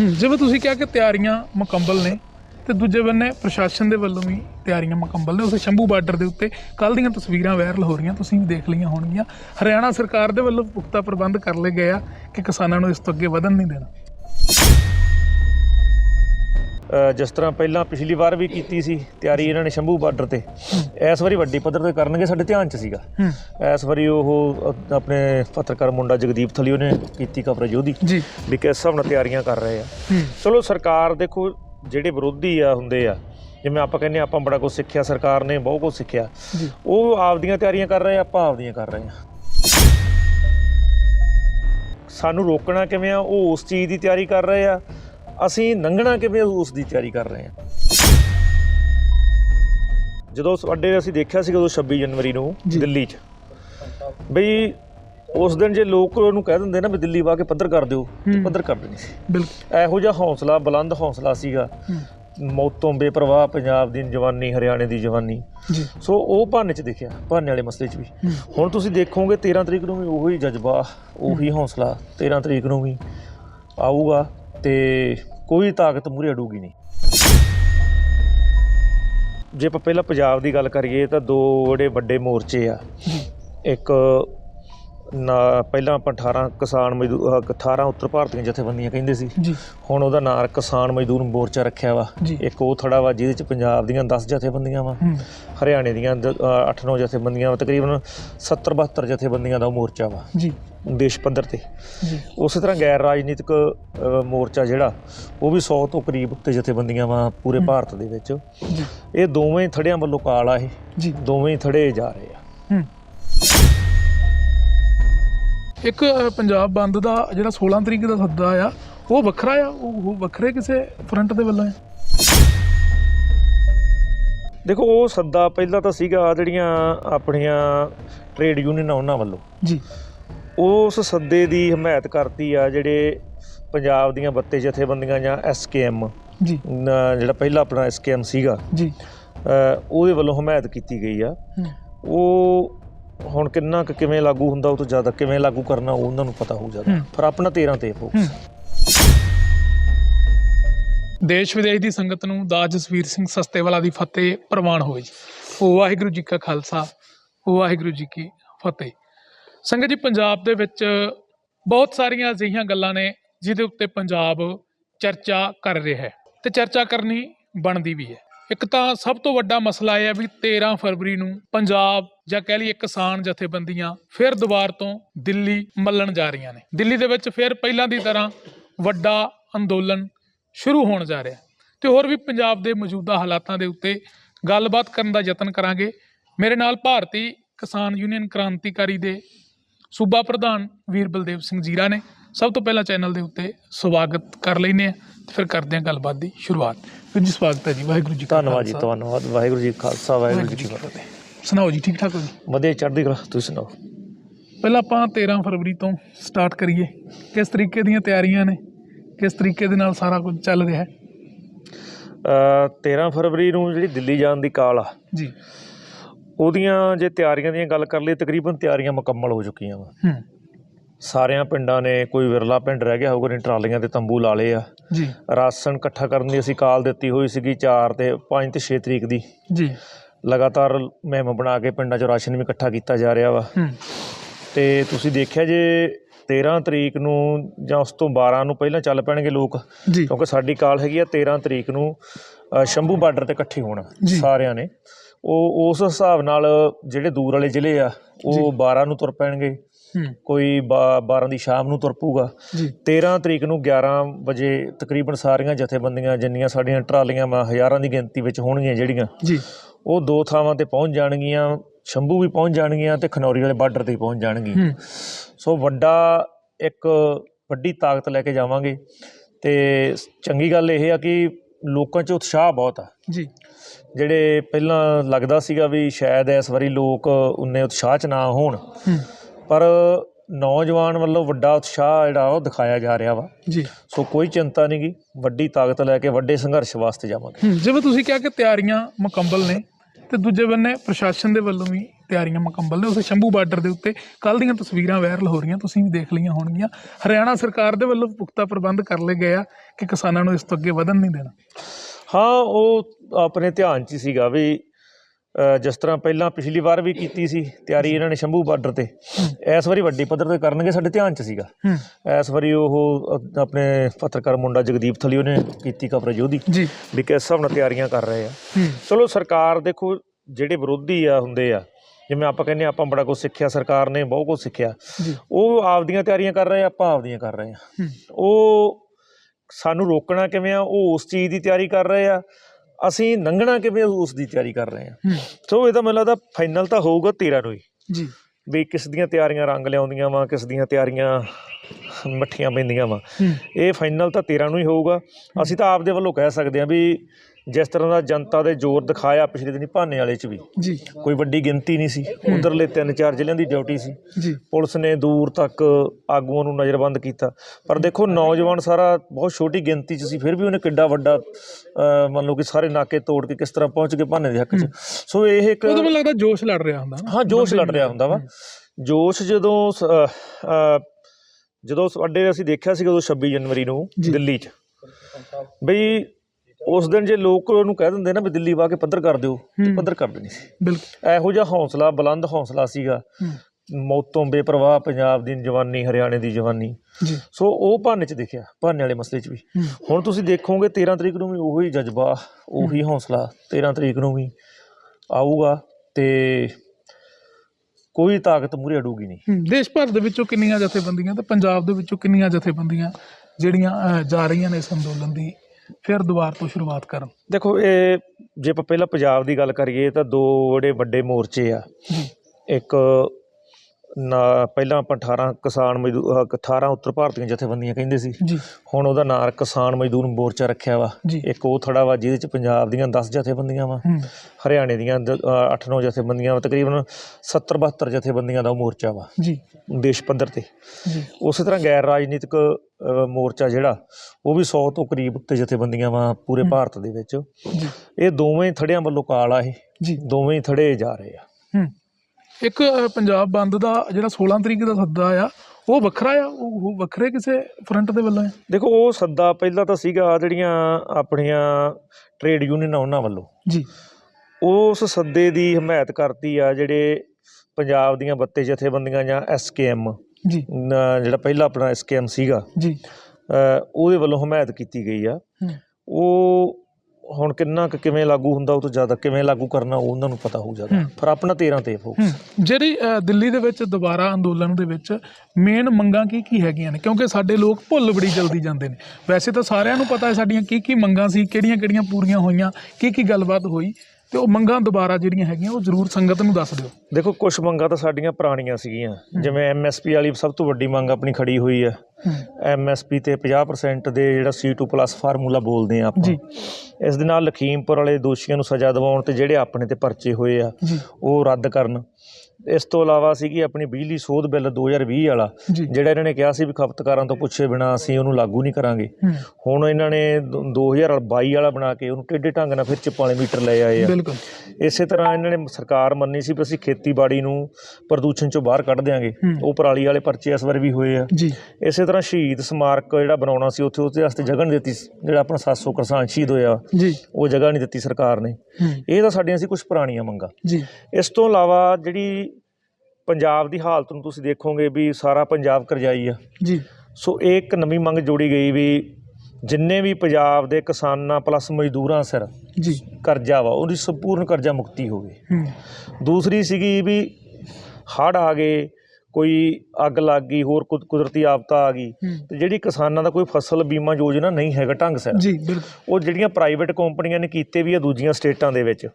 ਜਿਵੇਂ ਤੁਸੀਂ ਕਿਹਾ ਕਿ ਤਿਆਰੀਆਂ ਮੁਕੰਮਲ ਨੇ, ਤੇ ਦੂਜੇ ਬੰਨੇ ਪ੍ਰਸ਼ਾਸਨ ਦੇ ਵੱਲੋਂ ਵੀ ਤਿਆਰੀਆਂ ਮੁਕੰਮਲ ਨੇ, ਉਸੇ ਸ਼ੰਭੂ ਬਾਰਡਰ ਦੇ ਉੱਤੇ ਕੱਲ ਦੀਆਂ ਤਸਵੀਰਾਂ ਵਾਇਰਲ ਹੋ ਰਹੀਆਂ, ਤੁਸੀਂ ਵੀ ਦੇਖ ਲਈਆਂ ਹੋਣਗੀਆਂ। ਹਰਿਆਣਾ ਸਰਕਾਰ ਦੇ ਵੱਲੋਂ ਪੁਖਤਾ ਪ੍ਰਬੰਧ ਕਰ ਲਏ ਗਏ ਆ ਕਿ ਕਿਸਾਨਾਂ ਨੂੰ ਇਸ ਤੋਂ ਅੱਗੇ ਵਧਣ ਨਹੀਂ ਦੇਣਾ। ਜਿਸ ਤਰ੍ਹਾਂ ਪਹਿਲਾਂ ਪਿਛਲੀ ਵਾਰ ਵੀ ਕੀਤੀ ਸੀ ਤਿਆਰੀ ਇਹਨਾਂ ਨੇ ਸ਼ੰਭੂ ਬਾਰਡਰ ਤੇ। ਇਸ ਵਾਰੀ ਵੱਡੀ ਪੱਧਰ ਤੇ ਕਰਨਗੇ ਸਾਡੇ ਧਿਆਨ 'ਚ ਸੀਗਾ। ਇਸ ਵਾਰੀ ਉਹ ਆਪਣੇ ਪੱਤਰਕਾਰ ਮੁੰਡਾ ਜਗਦੀਪ ਥਲੀ ਉਹਨੇ ਕੀਤੀ ਕਵਰੇਜ ਉਹਦੀ ਜੀ। ਵੀ ਕਿਸ ਹਿਸਾਬ ਨਾਲ ਤਿਆਰੀਆਂ ਕਰ ਰਹੇ ਆ। ਚਲੋ ਸਰਕਾਰ ਦੇਖੋ ਜਿਹੜੇ ਵਿਰੋਧੀ ਆ ਹੁੰਦੇ ਆ ਜਿਵੇਂ ਆਪਾਂ ਕਹਿੰਦੇ ਆਪਾਂ ਬੜਾ ਕੁਝ ਸਿੱਖਿਆ ਸਰਕਾਰ ਨੇ ਬਹੁਤ ਕੁਝ ਸਿੱਖਿਆ। ਉਹ ਆਪਦੀਆਂ ਤਿਆਰੀਆਂ ਕਰ ਰਹੇ ਆ ਆਪਾਂ ਆਪਦੀਆਂ ਕਰ ਰਹੇ ਆ। ਸਾਨੂੰ ਰੋਕਣਾ ਕਿਵੇਂ ਆ ਉਹ ਉਸ ਚੀਜ਼ ਦੀ ਤਿਆਰੀ ਕਰ ਰਹੇ ਆ ਅਸੀਂ ਲੰਘਣਾ ਕਿਵੇਂ ਉਸ ਦੀ ਤਿਆਰੀ ਕਰ ਰਹੇ ਆ ਜਦੋਂ ਸਾਡੇ ਅਸੀਂ ਦੇਖਿਆ ਸੀ ਉਦੋਂ 26 ਜਨਵਰੀ ਨੂੰ। ਦਿੱਲੀ 'ਚ। ਬਈ ਉਸ ਦਿਨ ਜੇ ਲੋਕ ਉਹਨੂੰ ਕਹਿ ਦਿੰਦੇ ਨਾ ਵੀ ਦਿੱਲੀ ਵਾ ਕੇ ਪੱਧਰ ਕਰ ਦਿਓ ਤੇ ਹੂੰ। ਪੱਧਰ ਕਰ ਦੇਣੀ ਸੀ। ਬਿਲਕੁਲ। ਇਹੋ ਜਿਹਾ ਹੌਸਲਾ ਬੁਲੰਦ ਹੌਸਲਾ ਸੀਗਾ। ਹੂੰ, ਮੌਤੋਂ ਬੇਪਰਵਾਹ ਪੰਜਾਬ ਦੀ ਜਵਾਨੀ ਹਰਿਆਣੇ ਦੀ ਜਵਾਨੀ। ਜੀ। ਸੋ ਉਹ ਭਾਨੇ ਚ ਦਿਖਿਆ ਭਾਨੇ ਵਾਲੇ ਮਸਲੇ ਚ ਵੀ। ਹੂੰ, ਹੁਣ ਤੁਸੀਂ ਦੇਖੋਗੇ 13 ਤਰੀਕ ਨੂੰ ਵੀ ਉਹੀ ਜਜ਼ਬਾ ਉਹੀ ਹੌਸਲਾ 13 ਤਰੀਕ ਨੂੰ ਵੀ ਆਊਗਾ। ਤੇ ਕੋਈ ਤਾਕਤ ਮੂਰੇ ਅੜੂਗੀ ਨਹੀਂ। ਜੇ ਆਪਾਂ ਪਹਿਲਾਂ ਪੰਜਾਬ ਦੀ ਗੱਲ ਕਰੀਏ ਤਾਂ ਦੋ ਜਿਹੜੇ ਵੱਡੇ ਮੋਰਚੇ ਆ ਇੱਕ ਨਾ ਪਹਿਲਾਂ ਆਪਾਂ 18 ਕਿਸਾਨ ਮਜ਼ਦੂਰ ਅਹ 18 ਉੱਤਰ ਭਾਰਤੀਆਂ ਜਥੇਬੰਦੀਆਂ ਕਹਿੰਦੇ ਸੀ। ਹੁਣ ਉਹਦਾ ਨਾਂ ਕਿਸਾਨ ਮਜ਼ਦੂਰ ਮੋਰਚਾ ਰੱਖਿਆ ਵਾ। ਇੱਕ ਉਹ ਥੜਾ ਵਾ ਜਿਹਦੇ ਚ ਪੰਜਾਬ ਦੀਆਂ 10 ਜਥੇਬੰਦੀਆਂ ਵਾ। ਹਰਿਆਣੇ ਦੀਆਂ 8-9 ਜਥੇਬੰਦੀਆਂ ਵਾ। ਤਕਰੀਬਨ 70-72 ਜਥੇਬੰਦੀਆਂ ਦਾ ਉਹ ਮੋਰਚਾ ਵਾ। ਜੀ। ਦੇਸ਼ ਪੱਧਰ ਤੇ। ਉਸੇ ਤਰ੍ਹਾਂ ਗੈਰ ਰਾਜਨੀਤਿਕ ਮੋਰਚਾ ਜਿਹੜਾ ਉਹ ਵੀ 100 ਤੋਂ ਕਰੀਬ ਉੱਤੇ ਜਥੇਬੰਦੀਆਂ ਵਾ ਪੂਰੇ। ਭਾਰਤ ਦੇ ਵਿੱਚ। ਜੀ। ਇਹ ਦੋਵੇਂ ਥੜਿਆਂ ਵੱਲੋਂ ਕਾਲ ਆ ਇਹ। ਜੀ। ਦੋਵੇਂ ਥੜੇ ਜਾ ਰਹੇ ਆ। ਇੱਕ ਪੰਜਾਬ ਬੰਦ ਦਾ ਜਿਹੜਾ 16 ਤਰੀਕ ਦਾ ਸੱਦਾ ਆ ਉਹ ਵੱਖਰਾ ਆ? ਉਹ ਵੱਖਰੇ ਕਿਸੇ ਫਰੰਟ ਦੇ ਵੱਲੋਂ ਆ? ਦੇਖੋ ਉਹ ਸੱਦਾ ਪਹਿਲਾਂ ਤਾਂ ਸੀਗਾ ਜਿਹੜੀਆਂ ਆਪਣੀਆਂ ਟ੍ਰੇਡ ਯੂਨੀਅਨਾਂ ਉਹਨਾਂ ਵੱਲੋਂ। ਜੀ। ਉਸ ਸੱਦੇ ਦੀ ਹਮਾਇਤ ਕਰਤੀ ਆ ਜਿਹੜੇ ਪੰਜਾਬ ਦੀਆਂ ਬੱਤੇ ਜਥੇਬੰਦੀਆਂ ਜਾਂ ਐਸਕੇਐਮ ਜੀ। ਜਿਹੜਾ ਪਹਿਲਾ ਆਪਣਾ ਐਸਕੇਐਮ ਸੀਗਾ ਜੀ। ਉਹਦੇ ਵੱਲੋਂ ਹਮਾਇਤ ਕੀਤੀ ਗਈ ਆ। ਉਹ ਹੁਣ ਕਿੰਨਾ ਕੁ ਕਿਵੇਂ ਲਾਗੂ ਹੁੰਦਾ ਉਹ ਤੋਂ ਜ਼ਿਆਦਾ ਕਿਵੇਂ ਲਾਗੂ ਕਰਨਾ ਉਹ ਉਹਨਾਂ ਨੂੰ ਪਤਾ ਹੂੰ। ਪਰ ਆਪਣਾ 13 ਤੇ ਫੋਕਸ ਦੇਸ਼ ਵਿਦੇਸ਼ ਦੀ ਸੰਗਤ ਨੂੰ ਦਾਸ ਜਸਵੀਰ ਸਿੰਘ ਸਸਤੇਵਾਲਾ ਦੀ ਫਤਿਹ ਪ੍ਰਵਾਨ ਹੋਵੇ ਜੀ। ਵਾਹਿਗੁਰੂ ਜੀ ਕਾ ਖਾਲਸਾ ਵਾਹਿਗੁਰੂ ਜੀ ਕੀ ਫਤਿਹ। ਸੰਗਤ ਜੀ, ਪੰਜਾਬ ਦੇ ਵਿੱਚ ਬਹੁਤ ਸਾਰੀਆਂ ਅਜਿਹੀਆਂ ਗੱਲਾਂ ਨੇ ਜਿਹਦੇ ਉੱਤੇ ਪੰਜਾਬ ਚਰਚਾ ਕਰ ਰਿਹਾ ਹੈ ਤੇ ਚਰਚਾ ਕਰਨੀ ਬਣਦੀ ਵੀ ਹੈ। ਇੱਕ ਤਾਂ ਸਭ ਤੋਂ ਵੱਡਾ ਮਸਲਾ ਇਹ ਹੈ ਵੀ 13 ਫਰਵਰੀ ਨੂੰ ਪੰਜਾਬ ਜਾਂ ਕਹਿ ਲਈਏ ਕਿਸਾਨ ਜਥੇਬੰਦੀਆਂ ਫਿਰ ਦੁਬਾਰ ਤੋਂ ਦਿੱਲੀ ਮੱਲਣ ਜਾ ਰਹੀਆਂ ਨੇ। ਦਿੱਲੀ ਦੇ ਵਿੱਚ ਫਿਰ ਪਹਿਲਾਂ ਦੀ ਤਰ੍ਹਾਂ ਵੱਡਾ ਅੰਦੋਲਨ ਸ਼ੁਰੂ ਹੋਣ ਜਾ ਰਿਹਾ ਹੈ। ਤੇ ਹੋਰ ਵੀ ਪੰਜਾਬ ਦੇ ਮੌਜੂਦਾ ਹਾਲਾਤਾਂ ਦੇ ਉੱਤੇ ਗੱਲਬਾਤ ਕਰਨ ਦਾ ਯਤਨ ਕਰਾਂਗੇ। ਮੇਰੇ ਨਾਲ ਭਾਰਤੀ ਕਿਸਾਨ ਯੂਨੀਅਨ ਕ੍ਰਾਂਤੀਕਾਰੀ ਦੇ ਸੂਬਾ ਪ੍ਰਧਾਨ ਵੀਰ ਬਲਦੇਵ ਸਿੰਘ ਜੀਰਾ ਨੇ ਸਭ ਤੋਂ ਪਹਿਲਾਂ ਚੈਨਲ ਦੇ ਉੱਤੇ ਸਵਾਗਤ ਕਰ ਲੈਨੇ ਆ ਤੇ ਫਿਰ ਕਰਦੇ ਹਾਂ ਗੱਲਬਾਤ ਦੀ ਸ਼ੁਰੂਆਤ। ਵੀਰ ਜੀ ਸਵਾਗਤ ਹੈ ਜੀ। ਵਾਹਿਗੁਰੂ ਜੀ ਧੰਨਵਾਦ ਜੀ ਧੰਨਵਾਦ। ਵਾਹਿਗੁਰੂ ਜੀ ਖਾਲਸਾ ਵਾਹਿਗੁਰੂ ਜੀ ਫਤਿਹ। ਸੁਣਾਓ ਜੀ ਠੀਕ ਠਾਕ ਹੋ ਜੀ? ਵਧੀਆ ਚੜ੍ਹਦੀ ਕਲਾ। ਤੁਸੀਂ ਸੁਣਾਓ? ਪਹਿਲਾਂ ਆਪਾਂ 13 ਫਰਵਰੀ ਤੋਂ ਸਟਾਰਟ ਕਰੀਏ। ਕਿਸ ਤਰੀਕੇ ਦੀਆਂ ਤਿਆਰੀਆਂ ਨੇ? ਕਿਸ ਤਰੀਕੇ ਦੇ ਨਾਲ ਸਾਰਾ ਕੁਝ ਚੱਲ ਰਿਹਾ ਹੈ? ਅ, 13 ਫਰਵਰੀ ਨੂੰ ਜਿਹੜੀ ਦਿੱਲੀ ਜਾਣ ਦੀ ਕਾਲ ਆ ਜੀ। ਉਹਦੀਆਂ ਜੇ ਤਿਆਰੀਆਂ ਦੀਆਂ ਗੱਲ ਕਰ ਲਈ ਤਕਰੀਬਨ ਤਿਆਰੀਆਂ ਮੁਕੰਮਲ ਹੋ ਚੁੱਕੀਆਂ ਵਾ। ਸਾਰਿਆਂ ਪਿੰਡਾਂ ਨੇ ਕੋਈ ਵਿਰਲਾ ਪਿੰਡ ਰਹਿ ਗਿਆ ਹੋਊਗਾ ਨੇ ਟਰਾਲੀਆਂ ਤੇ ਤੰਬੂ ਲਾ ਲਏ ਆ। ਜੀ। ਰਾਸ਼ਨ ਇਕੱਠਾ ਕਰਨ ਦੀ ਅਸੀਂ ਕਾਲ ਦਿੱਤੀ ਹੋਈ ਸੀਗੀ 4 ਤੇ 5 ਤੇ 6 ਤਰੀਕ ਦੀ। ਜੀ। ਲਗਾਤਾਰ ਮੁਹਿੰਮ ਬਣਾ ਕੇ ਪਿੰਡਾਂ 'ਚ ਰਾਸ਼ਨ ਵੀ ਇਕੱਠਾ ਕੀਤਾ ਜਾ ਰਿਹਾ ਵਾ। ਤੇ ਤੁਸੀਂ ਦੇਖਿਆ ਜੇ 13 ਤਰੀਕ ਨੂੰ ਜਾਂ ਉਸ ਤੋਂ 12 ਨੂੰ ਪਹਿਲਾਂ ਚੱਲ ਪੈਣਗੇ ਲੋਕ ਕਿਉਂਕਿ ਸਾਡੀ ਕਾਲ ਹੈਗੀ ਆ 13 ਤਰੀਕ ਨੂੰ ਸ਼ੰਭੂ ਬਾਰਡਰ ਤੇ ਇਕੱਠੇ ਹੋਣਾ। ਸਾਰਿਆਂ ਨੇ। ਉਹ ਉਸ ਹਿਸਾਬ ਨਾਲ ਜਿਹੜੇ ਦੂਰ ਵਾਲੇ ਜ਼ਿਲ੍ਹੇ ਆ ਉਹ 12 ਨੂੰ ਤੁਰ ਪੈਣਗੇ। ਕੋਈ ਬਾ- 12 ਦੀ ਸ਼ਾਮ ਨੂੰ ਤੁਰ ਪਊਗਾ। ਜੀ। 13 ਤਰੀਕ ਨੂੰ 11 ਵਜੇ ਤਕਰੀਬਨ ਸਾਰੀਆਂ ਜਥੇਬੰਦੀਆਂ ਜਿੰਨੀਆਂ ਸਾਡੀਆਂ ਟਰਾਲੀਆਂ ਵਾ ਹਜ਼ਾਰਾਂ ਦੀ ਗਿਣਤੀ ਵਿੱਚ ਹੋਣਗੀਆਂ ਜਿਹੜੀਆਂ ਜੀ। ਉਹ ਦੋ ਥਾਵਾਂ ਤੇ ਪਹੁੰਚ ਜਾਣਗੀਆਂ ਸ਼ੰਭੂ ਵੀ ਪਹੁੰਚ ਜਾਣਗੀਆਂ ਤੇ ਖਨੌਰੀ ਵਾਲੇ ਬਾਰਡਰ ਤੇ ਪਹੁੰਚ ਜਾਣਗੀਆਂ। ਸੋ ਵੱਡਾ ਇੱਕ ਵੱਡੀ ਤਾਕਤ ਲੈ ਕੇ ਜਾਵਾਂਗੇ। ਤੇ ਚੰਗੀ ਗੱਲ ਇਹ ਆ ਕਿ ਲੋਕਾਂ 'ਚ ਉਤਸ਼ਾਹ ਬਹੁਤ ਆ। ਜੀ। ਜਿਹੜੇ ਪਹਿਲਾਂ ਲੱਗਦਾ ਸੀਗਾ ਵੀ ਸ਼ਾਇਦ ਇਸ ਵਾਰੀ ਲੋਕ ਉਨੇ ਉਤਸ਼ਾਹ 'ਚ ਨਾ ਹੋਣ ਪਰ ਨੌਜਵਾਨ ਵੱਲੋਂ ਵੱਡਾ ਉਤਸ਼ਾਹ ਜਿਹੜਾ ਉਹ ਦਿਖਾਇਆ ਜਾ ਰਿਹਾ ਵਾ। ਜੀ। ਸੋ ਕੋਈ ਚਿੰਤਾ ਨਹੀਂ ਗੀ ਵੱਡੀ ਤਾਕਤ ਲੈ ਕੇ ਵੱਡੇ ਸੰਘਰਸ਼ ਵਾਸਤੇ ਜਾਵਾਂਗੇ। ਜਿਵੇਂ ਤੁਸੀਂ ਕਿਹਾ ਕਿ ਤਿਆਰੀਆਂ ਮੁਕੰਮਲ ਨੇ ਤੇ ਦੂਜੇ ਬੰਨੇ ਪ੍ਰਸ਼ਾਸਨ ਦੇ ਵੱਲੋਂ ਵੀ ਤਿਆਰੀਆਂ ਮੁਕੰਮਲ ਨੇ। ਉਸੇ ਸ਼ੰਭੂ ਬਾਰਡਰ ਦੇ ਉੱਤੇ ਕੱਲ ਦੀਆਂ ਤਸਵੀਰਾਂ ਵਾਇਰਲ ਹੋ ਰਹੀਆਂ, ਤੁਸੀਂ ਵੀ ਦੇਖ ਲਈਆਂ ਹੋਣਗੀਆਂ। ਹਰਿਆਣਾ ਸਰਕਾਰ ਦੇ ਵੱਲੋਂ ਪੁਖਤਾ ਪ੍ਰਬੰਧ ਕਰ ਲਏ ਗਏ ਆ ਕਿ ਕਿਸਾਨਾਂ ਨੂੰ ਇਸ ਤੋਂ ਅੱਗੇ ਵਧਣ ਨਹੀਂ ਦੇਣਾ। ਹਾਂ, ਉਹ ਆਪਣੇ ਧਿਆਨ 'ਚ ਸੀਗਾ ਵੀ ਜਿਸ ਤਰ੍ਹਾਂ ਪਹਿਲਾਂ ਪਿਛਲੀ ਵਾਰ ਵੀ ਕੀਤੀ ਸੀ ਤਿਆਰੀ ਇਹਨਾਂ ਨੇ ਸ਼ੰਭੂ ਬਾਰਡਰ ਤੇ ਇਸ ਵਾਰੀ ਵੱਡੀ ਪੱਧਰ ਤੇ ਕਰਨਗੇ ਸਾਡੇ ਧਿਆਨ 'ਚ ਸੀਗਾ। ਇਸ ਵਾਰੀ ਉਹ ਆਪਣੇ ਪੱਤਰਕਾਰ ਮੁੰਡਾ ਜਗਦੀਪ ਥਲੀ ਉਹਨੇ ਕੀਤੀ ਕਵਰੇਜ ਉਹਦੀ ਵੀ ਕਿਸ ਹਿਸਾਬ ਨਾਲ ਤਿਆਰੀਆਂ ਕਰ ਰਹੇ ਆ। ਚਲੋ ਸਰਕਾਰ ਦੇਖੋ ਜਿਹੜੇ ਵਿਰੋਧੀ ਆ ਹੁੰਦੇ ਆ ਜਿਵੇਂ ਆਪਾਂ ਕਹਿੰਦੇ ਆਪਾਂ ਬੜਾ ਕੁਝ ਸਿੱਖਿਆ ਸਰਕਾਰ ਨੇ ਬਹੁਤ ਕੁਝ ਸਿੱਖਿਆ। ਉਹ ਆਪਦੀਆਂ ਤਿਆਰੀਆਂ ਕਰ ਰਹੇ ਆ ਆਪਾਂ ਆਪਦੀਆਂ ਕਰ ਰਹੇ ਆ। ਉਹ ਸਾਨੂੰ ਰੋਕਣਾ ਕਿਵੇਂ ਆ ਉਹ ਉਸ ਚੀਜ਼ ਦੀ ਤਿਆਰੀ ਕਰ ਰਹੇ ਆ ਅਸੀਂ ਲੰਘਣਾ ਕਿਵੇਂ ਉਸ ਦੀ ਤਿਆਰੀ ਕਰ ਰਹੇ ਹੂੰ? ਸੋ ਇਹਦਾ ਮੈਨੂੰ ਲੱਗਦਾ ਫਾਈਨਲ ਤਾਂ ਹੋਊਗਾ 13 ਨੂੰ ਹੀ। ਜੀ। ਵੀ ਕਿਸ ਦੀਆਂ ਤਿਆਰੀਆਂ ਰੰਗ ਲਿਆਉਂਦੀਆਂ ਵਾ ਕਿਸ ਦੀਆਂ ਤਿਆਰੀਆਂ ਮੱਠੀਆਂ ਪੈਂਦੀਆਂ ਵਾ। ਇਹ ਫਾਈਨਲ ਤਾਂ 13 ਨੂੰ ਹੀ ਹੋਊਗਾ। ਅਸੀਂ ਤਾਂ ਆਪਦੇ ਵੱਲੋਂ ਕਹਿ ਸਕਦੇ ਹਾਂ ਵੀ ਜਿਸ ਤਰ੍ਹਾਂ ਦਾ ਜਨਤਾ ਦੇ ਜ਼ੋਰ ਦਿਖਾਇਆ ਪਿਛਲੇ ਦਿਨੀ ਭਾਨੇ ਵਾਲੇ 'ਚ ਵੀ। ਜੀ। ਕੋਈ ਵੱਡੀ ਗਿਣਤੀ ਨਹੀਂ ਸੀ। ਉਧਰਲੇ ਤਿੰਨ ਚਾਰ ਜ਼ਿਲ੍ਹਿਆਂ ਦੀ ਡਿਊਟੀ ਸੀ। ਜੀ। ਪੁਲਿਸ ਨੇ ਦੂਰ ਤੱਕ ਆਗੂਆਂ ਨੂੰ ਨਜ਼ਰਬੰਦ ਕੀਤਾ। ਪਰ ਦੇਖੋ ਨੌਜਵਾਨ ਸਾਰਾ ਬਹੁਤ ਛੋਟੀ ਗਿਣਤੀ 'ਚ ਸੀ ਫਿਰ ਵੀ ਉਹਨੇ ਕਿੱਡਾ ਵੱਡਾ ਮੰਨ ਲਓ ਕਿ ਸਾਰੇ ਨਾਕੇ ਤੋੜ ਕੇ ਕਿਸ ਤਰ੍ਹਾਂ ਪਹੁੰਚ ਕੇ ਭਾਨੇ ਦੇ ਹੱਕ 'ਚ। ਸੋ ਇਹ ਇੱਕ ਉਦੋਂ ਮੈਨੂੰ ਲੱਗਦਾ ਜੋਸ਼ ਲੜ ਰਿਹਾ ਹੁੰਦਾ ਹਾਂ ਜੋਸ਼ ਲੜ ਰਿਹਾ ਹੁੰਦਾ ਵਾ। ਜੋਸ਼ ਜਦੋਂ ਜਦੋਂ ਸਾਡੇ ਅਸੀਂ ਦੇਖਿਆ ਸੀ ਉਦੋਂ 26 ਜਨਵਰੀ ਨੂੰ। ਦਿੱਲੀ 'ਚ। ਬਈ ਉਸ ਦਿਨ ਜੇ ਲੋਕ ਉਹਨੂੰ ਕਹਿ ਦਿੰਦੇ ਨਾ ਵੀ ਦਿੱਲੀ ਵਾ ਕੇ ਪੱਧਰ ਕਰ ਦਿਓ ਤੇ। ਪੱਧਰ ਕਰ ਦੇਣੀ ਸੀ। ਬਿਲਕੁਲ। ਇਹੋ ਜਿਹਾ ਹੌਸਲਾ ਬੁਲੰਦ ਹੌਸਲਾ ਸੀਗਾ। ਮੌਤੋਂ ਬੇਪਰਵਾਹ ਪੰਜਾਬ ਦੀ ਜਵਾਨੀ ਹਰਿਆਣੇ ਦੀ ਜਵਾਨੀ। ਜੀ। ਸੋ ਉਹ ਭਾਨੇ 'ਚ ਦੇਖਿਆ ਭਾਨੇ ਵਾਲੇ ਮਸਲੇ 'ਚ ਵੀ। ਹੁਣ ਤੁਸੀਂ ਦੇਖੋਗੇ 13 ਤਰੀਕ ਨੂੰ ਵੀ ਉਹੀ ਜਜ਼ਬਾ ਉਹੀ ਹੌਸਲਾ 13 ਤਰੀਕ ਨੂੰ ਵੀ ਆਊਗਾ ਤੇ ਕੋਈ ਤਾਕਤ ਮੂਰੇ ਅੜੂਗੀ ਨਹੀਂ। ਦੇਸ਼ ਭਰ ਦੇ ਵਿੱਚੋਂ ਕਿੰਨੀਆਂ ਜਥੇਬੰਦੀਆਂ ਤੇ ਪੰਜਾਬ ਦੇ ਵਿੱਚੋਂ ਕਿੰਨੀਆਂ ਜਥੇਬੰਦੀਆਂ ਜਿਹੜੀਆਂ ਜਾ ਰਹੀਆਂ ਨੇ ਇਸ ਅੰਦੋਲਨ ਦੀ ਫਿਰ ਦੁਬਾਰ ਤੋਂ ਸ਼ੁਰੂਆਤ ਕਰਨ। ਦੇਖੋ ਇਹ ਜੇ ਆਪਾਂ ਪਹਿਲਾਂ ਪੰਜਾਬ ਦੀ ਗੱਲ ਕਰੀਏ ਤਾਂ ਦੋ ਬੜੇ ਵੱਡੇ ਮੋਰਚੇ ਆ। ਇੱਕ ਨਾ ਪਹਿਲਾਂ ਆਪਾਂ 18 ਕਿਸਾਨ ਮਜ਼ਦੂਰ 18 ਉੱਤਰ ਭਾਰਤੀਆਂ ਜਥੇਬੰਦੀਆਂ ਕਹਿੰਦੇ ਸੀ। ਹੁਣ ਉਹਦਾ ਨਾਂ ਕਿਸਾਨ ਮਜ਼ਦੂਰ ਮੋਰਚਾ ਰੱਖਿਆ ਵਾ। ਇੱਕ ਉਹ ਥੜਾ ਵਾ ਜਿਹਦੇ ਚ ਪੰਜਾਬ ਦੀਆਂ 10 ਜਥੇਬੰਦੀਆਂ ਵਾ। ਹਰਿਆਣੇ ਦੀਆਂ 8-9 ਜਥੇਬੰਦੀਆਂ ਵਾ ਤਕਰੀਬਨ 70-72 ਜਥੇਬੰਦੀਆਂ ਦਾ ਉਹ ਮੋਰਚਾ ਵਾ। ਜੀ। ਦੇਸ਼ ਪੱਧਰ ਤੇ। ਜੀ। ਉਸੇ ਤਰ੍ਹਾਂ ਗੈਰ ਰਾਜਨੀਤਿਕ ਮੋਰਚਾ ਜਿਹੜਾ ਉਹ ਵੀ 100 ਤੋਂ ਕਰੀਬ ਉੱਤੇ ਜਥੇਬੰਦੀਆਂ ਵਾ ਪੂਰੇ। ਭਾਰਤ ਦੇ ਵਿੱਚ। ਇਹ ਦੋਵੇਂ ਥੜਿਆਂ ਵੱਲੋਂ ਕਾਲ ਆ ਇਹ। ਦੋਵੇਂ ਥੜੇ ਜਾ ਰਹੇ ਆ। ਹੂੰ। ਇੱਕ ਪੰਜਾਬ ਬੰਦ ਦਾ ਜਿਹੜਾ 16 ਤਰੀਕ ਦਾ ਸੱਦਾ ਆ ਉਹ ਵੱਖਰਾ ਆ? ਉਹ ਵੱਖਰੇ ਕਿਸੇ ਫਰੰਟ ਦੇ ਵੱਲੋਂ ਆ? ਦੇਖੋ ਉਹ ਸੱਦਾ ਪਹਿਲਾਂ ਤਾਂ ਸੀਗਾ ਜਿਹੜੀਆਂ ਆਪਣੀਆਂ ਟ੍ਰੇਡ ਯੂਨੀਅਨ ਉਹਨਾਂ ਵੱਲੋਂ। ਜੀ। ਉਸ ਸੱਦੇ ਦੀ ਹਮਾਇਤ ਕਰਤੀ ਆ ਜਿਹੜੇ ਪੰਜਾਬ ਦੀਆਂ ਬੱਤੇ ਜਥੇਬੰਦੀਆਂ ਜਾਂ ਐਸਕੇਐਮ ਜੀ। ਜਿਹੜਾ ਪਹਿਲਾ ਆਪਣਾ ਐਸਕੇਐਮ ਸੀਗਾ। ਜੀ। ਉਹਦੇ ਵੱਲੋਂ ਹਮਾਇਤ ਕੀਤੀ ਗਈ ਆ। ਉਹ ਹੁਣ ਕਿੰਨਾ ਕੁ ਕਿਵੇਂ ਲਾਗੂ ਹੁੰਦਾ ਉਹ ਤੋਂ ਜ਼ਿਆਦਾ ਕਿਵੇਂ ਲਾਗੂ ਕਰਨਾ ਉਹ ਉਹਨਾਂ ਨੂੰ ਪਤਾ ਹੋਊ ਜ਼ਿਆਦਾ। ਪਰ ਆਪਣਾ 13 ਤੇ ਫੋਕਸ ਜਿਹੜੀ ਦਿੱਲੀ ਦੇ ਵਿੱਚ ਦੁਬਾਰਾ ਅੰਦੋਲਨ ਦੇ ਵਿੱਚ ਮੇਨ ਮੰਗਾਂ ਕੀ ਕੀ ਹੈਗੀਆਂ ਨੇ? ਕਿਉਂਕਿ ਸਾਡੇ ਲੋਕ ਭੁੱਲ ਬੜੀ ਜਲਦੀ ਜਾਂਦੇ ਨੇ। ਵੈਸੇ ਤਾਂ ਸਾਰਿਆਂ ਨੂੰ ਪਤਾ ਹੈ ਸਾਡੀਆਂ ਕੀ ਕੀ ਮੰਗਾਂ ਸੀ ਕਿਹੜੀਆਂ ਕਿਹੜੀਆਂ ਪੂਰੀਆਂ ਹੋਈਆਂ ਕੀ ਕੀ ਗੱਲਬਾਤ ਹੋਈ। ਤੇ ਉਹ ਮੰਗਾਂ ਦੁਬਾਰਾ ਜਿਹੜੀਆਂ ਹੈਗੀਆਂ ਉਹ ਜ਼ਰੂਰ ਸੰਗਤ ਨੂੰ ਦੱਸ ਦਿਓ। ਦੇਖੋ ਕੁਝ ਮੰਗਾਂ ਤਾਂ ਸਾਡੀਆਂ ਪੁਰਾਣੀਆਂ ਸੀਗੀਆਂ। ਜਿਵੇਂ ਐਮਐਸਪੀ ਵਾਲੀ ਸਭ ਤੋਂ ਵੱਡੀ ਮੰਗ ਆਪਣੀ ਖੜੀ ਹੋਈ ਹੈ। ਐਮਐਸਪੀ ਤੇ 50% ਦੇ ਜਿਹੜਾ C2+ ਫਾਰਮੂਲਾ ਬੋਲਦੇ ਆ ਆਪਾਂ। ਜੀ। ਇਸ ਦੇ ਨਾਲ ਲਖੀਮਪੁਰ ਵਾਲੇ ਦੋਸ਼ੀਆਂ ਨੂੰ ਸਜ਼ਾ ਦਿਵਾਉਣ ਤੇ ਜਿਹੜੇ ਆਪਣੇ ਤੇ ਪਰਚੇ ਹੋਏ ਆ ਉਹ ਰੱਦ ਕਰਨ। ਇਸ ਤੋਂ ਇਲਾਵਾ ਸੀਗੀ ਆਪਣੀ ਬਿਜਲੀ ਸੋਧ ਬਿੱਲ 2020 ਵਾਲਾ ਜਿਹੜਾ ਇਹਨਾਂ ਨੇ ਕਿਹਾ ਸੀ ਵੀ ਖਪਤਕਾਰਾਂ ਤੋਂ ਪੁੱਛੇ ਬਿਨਾ ਅਸੀਂ ਉਹਨੂੰ ਲਾਗੂ ਨਹੀਂ ਕਰਾਂਗੇ। ਹੁਣ ਇਹਨਾਂ ਨੇ ਦ- 2022 ਵਾਲਾ ਬਣਾ ਕੇ ਉਹਨੂੰ ਟੇਢੇ ਢੰਗ ਨਾਲ ਫਿਰ ਚਿੱਪ ਵਾਲੇ ਮੀਟਰ ਲੈ ਆਏ ਆ। ਬਿਲਕੁਲ। ਇਸੇ ਤਰ੍ਹਾਂ ਇਹਨਾਂ ਨੇ ਸਰਕਾਰ ਮੰਨੀ ਸੀ ਵੀ ਅਸੀਂ ਖੇਤੀਬਾੜੀ ਨੂੰ ਪ੍ਰਦੂਸ਼ਣ ਚੋਂ ਬਾਹਰ ਕੱਢ ਦਿਆਂਗੇ। ਹੂੰ। ਉਹ ਪਰਾਲੀ ਵਾਲੇ ਪਰਚੇ ਇਸ ਵਾਰ ਵੀ ਹੋਏ ਆ। ਜੀ। ਇਸੇ ਤਰ੍ਹਾਂ ਸ਼ਹੀਦ ਸਮਾਰਕ ਜਿਹੜਾ ਬਣਾਉਣਾ ਸੀ ਉੱਥੇ ਉਹਦੇ ਵਾਸਤੇ ਜਗ੍ਹਾ ਨਹੀਂ ਦਿੱਤੀ ਜਿਹੜਾ ਆਪਣਾ 700 ਕਿਸਾਨ ਸ਼ਹੀਦ ਹੋਇਆ ਜੀ। ਉਹ ਜਗ੍ਹਾ ਨਹੀਂ ਦਿੱਤੀ ਸਰਕਾਰ ਨੇ। ਇਹ ਤਾਂ ਸਾਡੀਆਂ ਸੀ ਕੁਝ ਪੁਰਾਣੀਆਂ ਮੰਗਾਂ। ਜੀ। ਇਸ ਤੋਂ ਇਲਾਵਾ ਜਿਹੜੀ ਪੰਜਾਬ ਦੀ ਹਾਲਤ ਨੂੰ ਤੁਸੀਂ ਦੇਖੋਗੇ ਵੀ ਸਾਰਾ ਪੰਜਾਬ ਕਰਜ਼ਾਈ ਆ। ਜੀ। ਸੋ ਇਹ ਇੱਕ ਨਵੀਂ ਮੰਗ ਜੋੜੀ ਗਈ ਵੀ ਜਿੰਨੇ ਵੀ ਪੰਜਾਬ ਦੇ ਕਿਸਾਨਾਂ ਪਲੱਸ ਮਜ਼ਦੂਰਾਂ ਸਿਰ ਜੀ। ਕਰਜ਼ਾ ਵਾ ਉਹਦੀ ਸੰਪੂਰਨ ਕਰਜ਼ਾ ਮੁਕਤੀ ਹੋਵੇ ਦੂਸਰੀ ਸੀਗੀ ਵੀ ਹੜ੍ਹ ਆ ਗਏ ਕੋਈ ਅੱਗ ਲੱਗ ਗਈ ਹੋਰ ਕੁਦ- ਕੁਦਰਤੀ ਆਫਤਾ ਆ ਗਈ ਤੇ ਜਿਹੜੀ ਕਿਸਾਨਾਂ ਦਾ ਕੋਈ ਫਸਲ ਬੀਮਾ ਯੋਜਨਾ ਨਹੀਂ ਹੈਗਾ ਢੰਗ ਸਿਰ। ਜੀ ਬਿਲਕੁਲ। ਉਹ ਜਿਹੜੀਆਂ ਪ੍ਰਾਈਵੇਟ ਕੰਪਨੀਆਂ ਨੇ ਕੀਤੇ ਵੀ ਆ ਦੂਜੀਆਂ ਸਟੇਟਾਂ ਦੇ ਵਿੱਚ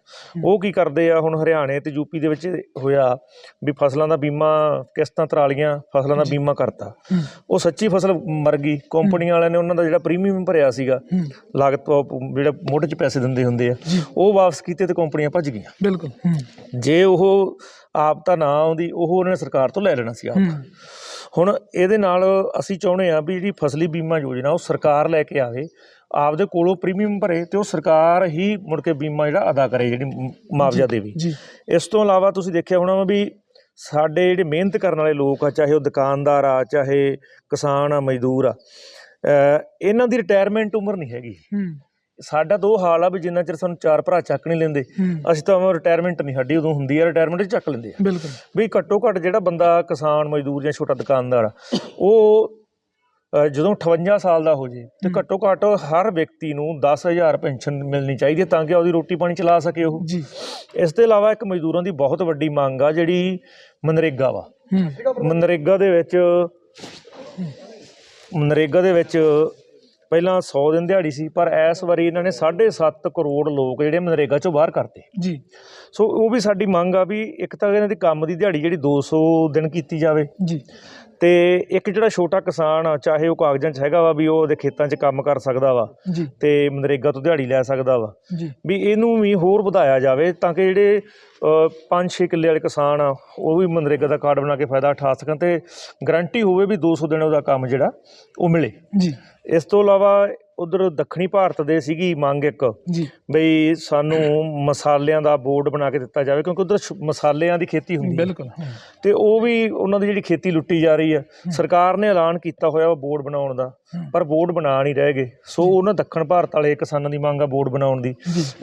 ਉਹ ਕੀ ਕਰਦੇ ਆ ਹੁਣ ਹਰਿਆਣੇ ਤੇ ਯੂਪੀ ਦੇ ਵਿੱਚ ਹੋਇਆ ਵੀ ਫਸਲਾਂ ਦਾ ਬੀਮਾ ਕਿਸ਼ਤਾਂ ਤਰਾਲੀਆਂ ਫਸਲਾਂ ਦਾ ਬੀਮਾ ਕਰਤਾ। ਹੂੰ। ਉਹ ਸੱਚੀ ਫਸਲ ਮਰ ਗਈ। ਕੰਪਨੀਆਂ ਵਾਲਿਆਂ ਨੇ ਉਹਨਾਂ ਦਾ ਜਿਹੜਾ ਪ੍ਰੀਮੀਅਮ ਭਰਿਆ ਸੀਗਾ ਹੂੰ। ਲਾਗਤ ਉਹ ਜਿਹੜਾ ਮੋਢੇ 'ਚ ਪੈਸੇ ਦਿੰਦੇ ਹੁੰਦੇ ਆ ਉਹ ਵਾਪਸ ਕੀਤੇ ਤੇ ਕੰਪਨੀਆਂ ਭੱਜ ਗਈਆਂ। ਬਿਲਕੁਲ ਹੂੰ। ਜੇ ਉਹ ਆਪਤਾ ਨਾ ਆਉਂਦੀ ਉਹ ਉਹਨਾਂ ਨੇ ਸਰਕਾਰ ਤੋਂ ਲੈ ਲੈਣਾ ਸੀ ਆਪ। ਹੁਣ ਇਹਦੇ ਨਾਲ ਅਸੀਂ ਚਾਹੁੰਦੇ ਆ ਵੀ ਜਿਹੜੀ ਫਸਲੀ ਬੀਮਾ ਯੋਜਨਾ ਉਹ ਸਰਕਾਰ ਲੈ ਕੇ ਆਵੇ ਆਪਦੇ ਕੋਲੋਂ ਪ੍ਰੀਮੀਅਮ ਭਰੇ ਤੇ ਉਹ ਸਰਕਾਰ ਹੀ ਮੁੜ ਕੇ ਬੀਮਾ ਜਿਹੜਾ ਅਦਾ ਕਰੇ ਜਿਹੜੀ ਮੁਆਵਜ਼ਾ ਦੇਵੇ। ਇਸ ਤੋਂ ਇਲਾਵਾ ਤੁਸੀਂ ਦੇਖਿਆ ਹੋਣਾ ਵਾ ਸਾਡੇ ਜਿਹੜੇ ਮਿਹਨਤ ਕਰਨ ਵਾਲੇ ਲੋਕ ਆ ਚਾਹੇ ਉਹ ਦੁਕਾਨਦਾਰ ਆ ਚਾਹੇ ਕਿਸਾਨ ਆ ਮਜ਼ਦੂਰ ਆ ਇਹਨਾਂ ਦੀ ਰਿਟਾਇਰਮੈਂਟ ਉਮਰ ਨਹੀਂ ਹੈਗੀ। ਸਾਡਾ ਦੋ ਹਾਲ ਆ ਵੀ ਜਿੰਨਾ ਚਿਰ ਸਾਨੂੰ ਚਾਰ ਭਰਾ ਚੱਕ ਨਹੀਂ ਲੈਂਦੇ ਅਸੀਂ ਤਾਂ ਰਿਟਾਇਰਮੈਂਟ ਨਹੀਂ ਸਾਡੀ ਉਦੋਂ ਹੁੰਦੀ ਆ ਰਿਟਾਇਰਮੈਂਟ ਚੱਕ ਲੈਂਦੇ ਆ। ਬਿਲਕੁਲ। ਵੀ ਘੱਟੋ ਘੱਟ ਜਿਹੜਾ ਬੰਦਾ ਕਿਸਾਨ ਮਜ਼ਦੂਰ ਜਾਂ ਛੋਟਾ ਦੁਕਾਨਦਾਰ ਉਹ ਜਦੋਂ 58 ਸਾਲ ਦਾ ਹੋ ਜੇ ਤੇ। ਘੱਟੋ ਘੱਟ ਹਰ ਵਿਅਕਤੀ ਨੂੰ 10000 ਪੈਨਸ਼ਨ ਮਿਲਣੀ ਚਾਹੀਦੀ ਹੈ ਤਾਂ ਕਿ ਉਹਦੀ ਰੋਟੀ ਪਾਣੀ ਚਲਾ ਸਕੇ ਉਹ। ਜੀ। ਇਸ ਤੋਂ ਇਲਾਵਾ ਇੱਕ ਮਜ਼ਦੂਰਾਂ ਦੀ ਬਹੁਤ ਵੱਡੀ ਮੰਗ ਆ ਜਿਹੜੀ ਮਨਰੇਗਾ ਵਾ। ਮਨਰੇਗਾ ਦੇ ਵਿੱਚ ਮਨਰੇਗਾ ਦੇ ਵਿੱਚ ਪਹਿਲਾਂ 100 ਦਿਨ ਦਿਹਾੜੀ ਸੀ, ਪਰ ਇਸ ਵਾਰੀ ਇਹਨਾਂ ਨੇ 7.5 ਕਰੋੜ ਲੋਕ ਜਿਹੜੇ ਮਨਰੇਗਾ ਚੋਂ ਬਾਹਰ ਕਰਤੇ। ਜੀ। ਸੋ ਉਹ ਵੀ ਸਾਡੀ ਮੰਗ ਆ ਵੀ ਇੱਕ ਤਾਂ ਇਹਨਾਂ ਦੀ ਕੰਮ ਦੀ ਦਿਹਾੜੀ ਜਿਹੜੀ 200 ਦਿਨ ਕੀਤੀ ਜਾਵੇ। ਜੀ। ਤੇ ਇੱਕ ਜਿਹੜਾ ਛੋਟਾ ਕਿਸਾਨ ਆ ਚਾਹੇ ਉਹ ਕਾਗਜ਼ਾਂ 'ਚ ਹੈਗਾ ਵਾ ਵੀ ਉਹ ਉਹਦੇ ਖੇਤਾਂ 'ਚ ਕੰਮ ਕਰ ਸਕਦਾ ਵਾ ਤੇ ਮਨਰੇਗਾ ਤੋਂ ਦਿਹਾੜੀ ਲੈ ਸਕਦਾ ਵਾ। ਵੀ ਇਹਨੂੰ ਵੀ ਹੋਰ ਵਧਾਇਆ ਜਾਵੇ ਤਾਂ ਕਿ ਜਿਹੜੇ 5-6 ਕਿੱਲੇ ਵਾਲੇ ਕਿਸਾਨ ਆ ਉਹ ਵੀ ਮਨਰੇਗਾ ਦਾ ਕਾਰਡ ਬਣਾ ਕੇ ਫਾਇਦਾ ਉਠਾ ਸਕਣ ਤੇ ਗਰੰਟੀ ਹੋਵੇ ਵੀ 200 ਦਿਨ ਉਹਦਾ ਕੰਮ ਜਿਹੜਾ ਉਹ ਮਿਲੇ। ਜੀ। ਇਸ ਤੋਂ ਇਲਾਵਾ ਉਧਰ ਦੱਖਣੀ ਭਾਰਤ ਦੇ ਸੀਗੀ ਮੰਗ ਇੱਕ ਬਈ ਸਾਨੂੰ ਮਸਾਲਿਆਂ ਦਾ ਬੋਰਡ ਬਣਾ ਕੇ ਦਿੱਤਾ ਜਾਵੇ ਕਿਉਂਕਿ ਉਧਰ ਮਸਾਲਿਆਂ ਦੀ ਖੇਤੀ ਹੁੰਦੀ ਹੈ। ਬਿਲਕੁਲ ਤੇ ਉਹ ਵੀ ਉਹਨਾਂ ਦੀ ਜਿਹੜੀ ਖੇਤੀ ਲੁੱਟੀ ਜਾ ਰਹੀ ਹੈ। ਸਰਕਾਰ ਨੇ ਐਲਾਨ ਕੀਤਾ ਹੋਇਆ ਬੋਰਡ ਬਣਾਉਣ ਦਾ। ਪਰ ਬੋਰਡ ਬਣਾ ਨਹੀਂ ਰਹੇ ਗਏ ਸੋ ਉਹਨਾਂ ਦੱਖਣ ਭਾਰਤ ਵਾਲੇ ਕਿਸਾਨਾਂ ਦੀ ਮੰਗ ਆ ਬੋਰਡ ਬਣਾਉਣ ਦੀ।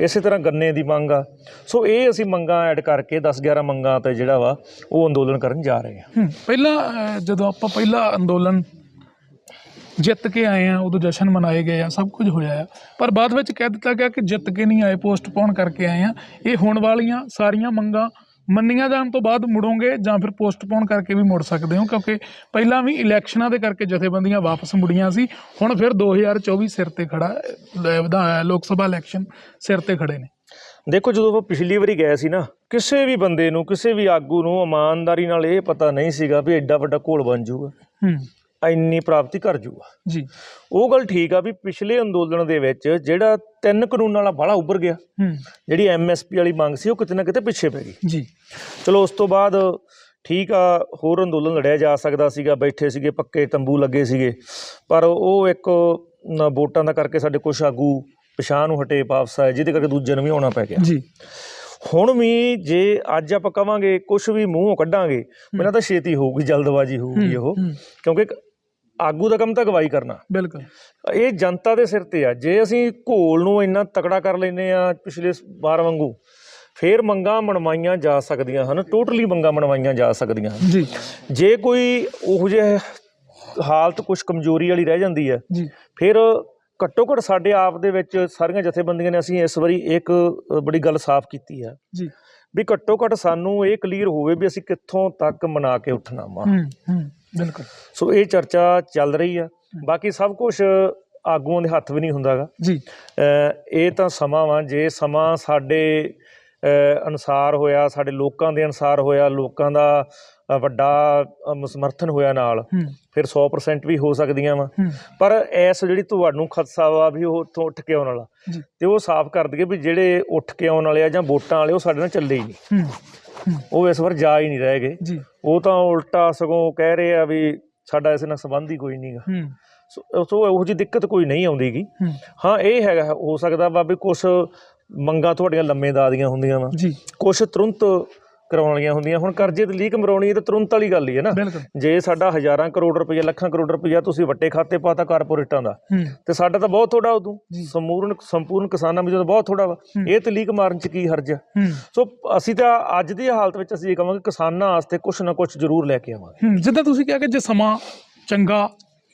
ਇਸੇ ਤਰ੍ਹਾਂ ਗੰਨੇ ਦੀ ਮੰਗ ਆ। ਸੋ ਇਹ ਅਸੀਂ ਮੰਗਾਂ ਐਡ ਕਰਕੇ 10 11 ਮੰਗਾਂ ਤੇ ਜਿਹੜਾ ਵਾ ਉਹ ਅੰਦੋਲਨ ਕਰਨ ਜਾ ਰਹੇ ਹਾਂ। ਪਹਿਲਾਂ ਜਦੋਂ ਆਪਾਂ ਪਹਿਲਾ ਅੰਦੋਲਨ ਜਿੱਤ ਕੇ ਆਏ ਆ ਉਦੋਂ ਜਸ਼ਨ ਮਨਾਏ ਗਏ ਆ ਸਭ ਕੁਝ ਹੋਇਆ ਆ। ਪਰ ਬਾਅਦ ਵਿੱਚ ਕਹਿ ਦਿੱਤਾ ਗਿਆ ਕਿ ਜਿੱਤ ਕੇ ਨਹੀਂ ਆਏ ਪੋਸਟਪੋਨ ਕਰਕੇ ਆਏ ਆ। ਇਹ ਹੋਣ ਵਾਲੀਆਂ ਸਾਰੀਆਂ ਮੰਗਾਂ ਮੰਨੀਆਂ ਜਾਣ ਤੋਂ ਬਾਅਦ ਮੁੜੋਗੇ ਜਾਂ ਫਿਰ ਪੋਸਟਪੋਨ ਕਰਕੇ ਵੀ ਮੁੜ ਸਕਦੇ ਹੋ ਕਿਉਂਕਿ ਪਹਿਲਾਂ ਵੀ ਇਲੈਕਸ਼ਨਾਂ ਦੇ ਕਰਕੇ ਜਥੇਬੰਦੀਆਂ ਵਾਪਸ ਮੁੜੀਆਂ ਸੀ। ਹੁਣ ਫਿਰ 2024 ਸਿਰ ਤੇ ਖੜਾ ਹੈ, ਵਿਧਾ ਲੋਕ ਸਭਾ ਇਲੈਕਸ਼ਨ ਸਿਰ ਤੇ ਖੜੇ ਨੇ। ਦੇਖੋ ਜਦੋਂ ਆਪਾਂ ਪਿਛਲੀ ਵਾਰੀ ਗਏ ਸੀ ਨਾ ਕਿਸੇ ਵੀ ਬੰਦੇ ਨੂੰ ਕਿਸੇ ਵੀ ਆਗੂ ਨੂੰ ਇਮਾਨਦਾਰੀ ਨਾਲ ਇਹ ਪਤਾ ਨਹੀਂ ਸੀਗਾ ਵੀ ਐਡਾ ਵੱਡਾ ਘੋਲ ਬਣ ਜਾਊਗਾ। ਹੂੰ। ਇੰਨੀ ਪ੍ਰਾਪਤੀ ਕਰ ਜਾਊਗਾ ਜੀ। ਉਹ ਗੱਲ ਠੀਕ ਆ ਵੀ ਪਿਛਲੇ ਅੰਦੋਲਨ ਦੇ ਵਿੱਚ ਜਿਹੜਾ ਤਿੰਨ ਕਾਨੂੰਨਾਂ ਵਾਲਾ ਬਾਹਲਾ ਉੱਭਰ ਗਿਆ ਹੂੰ। ਜਿਹੜੀ ਐਮਐਸਪੀ ਵਾਲੀ ਮੰਗ ਸੀ ਉਹ ਕਿਤੇ ਨਾ ਕਿਤੇ ਪਿੱਛੇ ਪੈ ਗਈ। ਜੀ। ਚਲੋ ਉਸ ਤੋਂ ਬਾਅਦ ਠੀਕ ਆ ਹੋਰ ਅੰਦੋਲਨ ਲੜਿਆ ਜਾ ਸਕਦਾ ਸੀਗਾ ਬੈਠੇ ਸੀਗੇ ਪੱਕੇ ਤੰਬੂ ਲੱਗੇ ਸੀਗੇ। ਪਰ ਉਹ ਇੱਕ ਵੋਟਾਂ ਦਾ ਕਰਕੇ ਸਾਡੇ ਕੁਛ ਆਗੂ ਪਛਾਣ ਨੂੰ ਹਟੇ ਵਾਪਸ ਆਏ ਜਿਹਦੇ ਕਰਕੇ ਦੂਜੇ ਨੂੰ ਵੀ ਆਉਣਾ ਪੈ ਗਿਆ। ਜੀ। ਹੁਣ ਵੀ ਜੇ ਅੱਜ ਆਪਾਂ ਕਵਾਂਗੇ ਕੁਛ ਵੀ ਮੂੰਹੋਂ ਕੱਢਾਂਗੇ ਪਹਿਲਾਂ ਤਾਂ ਛੇਤੀ ਹੋਊਗੀ ਜਲਦਬਾਜ਼ੀ ਹੋਊਗੀ ਉਹ। ਕਿਉਂਕਿ ਆਗੂ ਦਾ ਕੰਮ ਤਾਂ ਗਵਾਹੀ ਕਰਨਾ। ਬਿਲਕੁਲ। ਇਹ ਜਨਤਾ ਦੇ ਸਿਰ ਤੇ ਆ। ਜੇ ਅਸੀਂ ਘੋਲ ਨੂੰ ਇੰਨਾ ਤਕੜਾ ਕਰ ਲੈਨੇ ਆ ਪਿਛਲੇ ਵਾਰ ਵਾਂਗੂ ਫੇਰ ਮੰਗਾਂ ਮਨਵਾਈਆਂ ਜਾ ਸਕਦੀਆਂ ਹਨ ਟੋਟਲੀ ਮੰਗਾਂ ਮਨਵਾਈਆਂ ਜਾ ਸਕਦੀਆਂ ਹਨ। ਜੀ। ਜੇ ਕੋਈ ਉਹੋ ਜਿਹੇ ਹਾਲਤ ਕੁਝ ਕਮਜ਼ੋਰੀ ਵਾਲੀ ਰਹਿ ਜਾਂਦੀ ਹੈ ਜੀ। ਫਿਰ ਘੱਟੋ ਘੱਟ ਸਾਡੇ ਆਪ ਦੇ ਵਿੱਚ ਸਾਰੀਆਂ ਜਥੇਬੰਦੀਆਂ ਨੇ ਅਸੀਂ ਇਸ ਵਾਰੀ ਇੱਕ ਬੜੀ ਗੱਲ ਸਾਫ਼ ਕੀਤੀ ਹੈ। ਜੀ। ਵੀ ਘੱਟੋ ਘੱਟ ਸਾਨੂੰ ਇਹ ਕਲੀਅਰ ਹੋਵੇ ਵੀ ਅਸੀਂ ਕਿੱਥੋਂ ਤੱਕ ਮਨਾ ਕੇ ਉੱਠਣਾ ਵਾ। ਹੂੰ ਹੂੰ। ਬਿਲਕੁਲ। ਸੋ ਇਹ ਚਰਚਾ ਚੱਲ ਰਹੀ ਆ। ਬਾਕੀ ਸਭ ਕੁਝ ਆਗੂਆਂ ਦੇ ਹੱਥ ਵੀ ਨਹੀਂ ਹੁੰਦਾਗਾ। ਜੀ। ਇਹ ਤਾਂ ਸਮਾਂ ਵਾ ਜੇ ਸਮਾਂ ਸਾਡੇ ਅਨੁਸਾਰ ਹੋਇਆ ਸਾਡੇ ਲੋਕਾਂ ਦੇ ਅਨੁਸਾਰ ਹੋਇਆ ਲੋਕਾਂ ਦਾ ਵੱਡਾ ਸਮਰਥਨ ਹੋਇਆ ਨਾਲ ਫਿਰ 100% ਵੀ ਹੋ ਸਕਦੀਆਂ ਵਾ। ਪਰ ਐਸ ਜਿਹੜੀ ਤੁਹਾਨੂੰ ਖਦਸ਼ਾ ਵਾ ਵੀ ਉਹ ਉੱਥੋਂ ਉੱਠ ਕੇ ਆਉਣ ਵਾਲਾ ਤੇ ਉਹ ਸਾਫ਼ ਕਰ ਦਈਏ ਵੀ ਜਿਹੜੇ ਉੱਠ ਕੇ ਆਉਣ ਵਾਲੇ ਆ ਜਾਂ ਵੋਟਾਂ ਵਾਲੇ ਉਹ ਸਾਡੇ ਨਾਲ ਚੱਲੇ ਹੀ ਨਹੀਂ। ਉਹ ਇਸ ਵਾਰ ਜਾ ਹੀ ਨਹੀਂ ਰਹੇਗੇ ਜੀ। ਉਹ ਤਾਂ ਉਲਟਾ ਸਗੋਂ ਕਹਿ ਰਹੇ ਆ ਵੀ ਸਾਡਾ ਇਸ ਨਾਲ ਸੰਬੰਧ ਹੀ ਕੋਈ ਨਹੀਂਗਾ ਹੂੰ। ਸੋ ਇਹੋ ਜਿਹੀ ਦਿੱਕਤ ਕੋਈ ਨਹੀਂ ਆਉਂਦੀਗੀ। ਹੂੰ। ਹਾਂ ਇਹ ਹੈਗਾ ਹੋ ਸਕਦਾ ਵਾ ਵੀ ਕੁਝ ਮੰਗਾਂ ਤੁਹਾਡੀਆਂ ਲੰਮੇ ਦਾਦੀਆਂ ਹੁੰਦੀਆਂ ਵਾ। ਜੀ। ਕੁਝ ਤੁਰੰਤ ਕਰਾਉਣ ਵਾਲੀਆਂ ਹੁੰਦੀਆਂ। ਹੁਣ ਕਰਜ਼ੇ ਤੇ ਲੀਕ ਮਰਾਉਣੀ ਇਹ ਤਾਂ ਤੁਰੰਤ ਵਾਲੀ ਗੱਲ ਹੀ ਹੈ ਨਾ। ਜੇ ਸਾਡਾ ਹਜ਼ਾਰਾਂ ਕਰੋੜ ਰੁਪਈਆ ਲੱਖਾਂ ਕਰੋੜ ਰੁਪਈਆ ਤੁਸੀਂ ਵੱਡੇ ਖਾਤੇ ਪਾਤਾ ਕਾਰਪੋਰੇਟਾਂ ਦਾ ਤੇ ਸਾਡਾ ਤਾਂ ਬਹੁਤ ਥੋੜਾ ਉਦੋਂ। ਜੀ। ਸੰਪੂਰਨ ਸੰਪੂਰਨ ਕਿਸਾਨਾਂ ਵਿੱਚ ਤਾਂ ਬਹੁਤ ਥੋੜਾ ਵਾ। ਇਹ ਤੇ ਲੀਕ ਮਾਰਨ ਚ ਕੀ ਹਰਜ ਸੋ ਅਸੀਂ ਤਾਂ ਅੱਜ ਦੀ ਹਾਲਤ ਵਿੱਚ ਅਸੀਂ ਇਹ ਕਹਾਂਗੇ ਕਿਸਾਨਾਂ ਵਾਸਤੇ ਕੁਝ ਨਾ ਕੁਝ ਜ਼ਰੂਰ ਲੈ ਕੇ ਆਵਾਂਗੇ। ਜਿੱਦਾਂ ਤੁਸੀਂ ਕਿਹਾ ਕਿ ਜੇ ਸਮਾਂ ਚੰਗਾ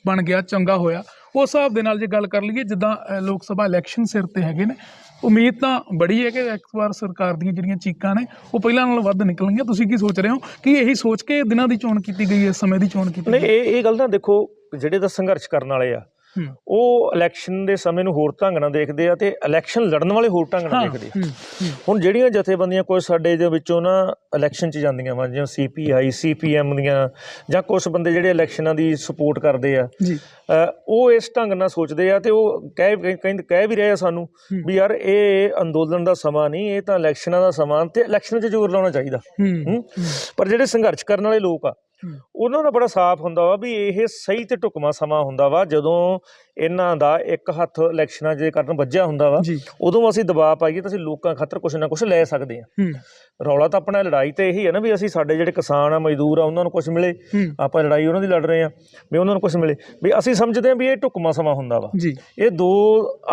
ਬਣ ਗਿਆ ਚੰਗਾ ਹੋਇਆ ਉਸ ਹਿਸਾਬ ਦੇ ਨਾਲ ਜੇ ਗੱਲ ਕਰ ਲਈਏ ਜਿੱਦਾਂ ਲੋਕ ਸਭਾ ਇਲੈਕਸ਼ਨ ਸਿਰ ਤੇ ਹੈਗੇ ਨੇ ਉਮੀਦ ਤਾਂ ਬੜੀ ਹੈ ਕਿ ਇਸ ਵਾਰ ਸਰਕਾਰ ਦੀਆਂ ਜਿਹੜੀਆਂ ਚੀਕਾਂ ਨੇ ਉਹ ਪਹਿਲਾਂ ਨਾਲੋਂ ਵੱਧ ਨਿਕਲਣਗੀਆਂ। ਤੁਸੀਂ ਕੀ ਸੋਚ ਰਹੇ ਹੋ ਕਿ ਇਹੀ ਸੋਚ ਕੇ ਦਿਨਾਂ ਦੀ ਚੋਣ ਕੀਤੀ ਗਈ ਹੈ ਸਮੇਂ ਦੀ ਚੋਣ ਕੀਤੀ ਨਹੀਂ ਇਹ ਇਹ ਗੱਲ ਨਾ ਦੇਖੋ ਜਿਹੜੇ ਤਾਂ ਸੰਘਰਸ਼ ਕਰਨ ਵਾਲੇ ਆ ਉਹ ਇਲੈਕਸ਼ਨ ਦੇ ਸਮੇਂ ਨੂੰ ਹੋਰ ਢੰਗ ਨਾਲ ਦੇਖਦੇ ਆ ਤੇ ਇਲੈਕਸ਼ਨ ਲੜਨ ਵਾਲੇ ਹੋਰ ਢੰਗ ਨਾਲ ਦੇਖਦੇ ਆ ਹੁਣ ਜਿਹੜੀਆਂ ਜਥੇਬੰਦੀਆਂ ਕੁਝ ਸਾਡੇ ਦੇ ਵਿੱਚੋਂ ਨਾ ਇਲੈਕਸ਼ਨ 'ਚ ਜਾਂਦੀਆਂ ਵਾ ਜਿਵੇਂ ਸੀਪੀਆਈ ਸੀਪੀਐਮ ਦੀਆਂ ਜਾਂ ਕੁਝ ਬੰਦੇ ਜਿਹੜੇ ਇਲੈਕਸ਼ਨਾਂ ਦੀ ਸਪੋਰਟ ਕਰਦੇ ਆ ਉਹ ਇਸ ਢੰਗ ਨਾਲ ਸੋਚਦੇ ਆ ਤੇ ਉਹ ਕਹਿ ਕਹਿੰਦੇ ਕਹਿ ਵੀ ਰਹੇ ਆ ਸਾਨੂੰ। ਵੀ ਯਾਰ ਇਹ ਅੰਦੋਲਨ ਦਾ ਸਮਾਂ ਨਹੀਂ ਇਹ ਤਾਂ ਇਲੈਕਸ਼ਨਾਂ ਦਾ ਸਮਾਂ ਤੇ ਇਲੈਕਸ਼ਨ 'ਚ ਜ਼ੋਰ ਲਾਉਣਾ ਚਾਹੀਦਾ? ਪਰ ਜਿਹੜੇ ਸੰਘਰਸ਼ ਕਰਨ ਵਾਲੇ ਲੋਕ ਆ। ਉਹਨਾਂ ਦਾ ਬੜਾ ਸਾਫ਼ ਹੁੰਦਾ ਵਾ ਵੀ ਇਹ ਸਹੀ ਤੇ ਢੁਕਵਾਂ ਸਮਾਂ ਹੁੰਦਾ ਵਾ ਜਦੋਂ ਇਹਨਾਂ ਦਾ ਇੱਕ ਹੱਥ ਇਲੈਕਸ਼ਨਾਂ ਜੇ ਕਰਨ ਵੱਜਿਆ ਹੁੰਦਾ ਵਾ ਉਦੋਂ ਅਸੀਂ ਦਬਾਅ ਪਾਈਏ ਤਾਂ ਅਸੀਂ ਲੋਕਾਂ ਖਾਤਰ ਕੁਝ ਨਾ ਕੁਝ ਲੈ ਸਕਦੇ ਹਾਂ। ਹੂੰ। ਰੌਲਾ ਤਾਂ ਆਪਣਾ ਲੜਾਈ ਤੇ ਇਹੀ ਹੈ ਨਾ ਵੀ ਅਸੀਂ ਸਾਡੇ ਜਿਹੜੇ ਕਿਸਾਨ ਆ ਮਜ਼ਦੂਰ ਆ ਉਹਨਾਂ ਨੂੰ ਕੁਝ ਮਿਲੇ ਆਪਾਂ ਲੜਾਈ ਉਹਨਾਂ ਦੀ ਲੜ ਰਹੇ ਆ ਵੀ ਉਹਨਾਂ ਨੂੰ ਕੁਝ ਮਿਲੇ। ਵੀ ਅਸੀਂ ਸਮਝਦੇ ਹਾਂ ਵੀ ਇਹ ਢੁਕਵਾਂ ਸਮਾਂ ਹੁੰਦਾ ਵਾ। ਇਹ ਦੋ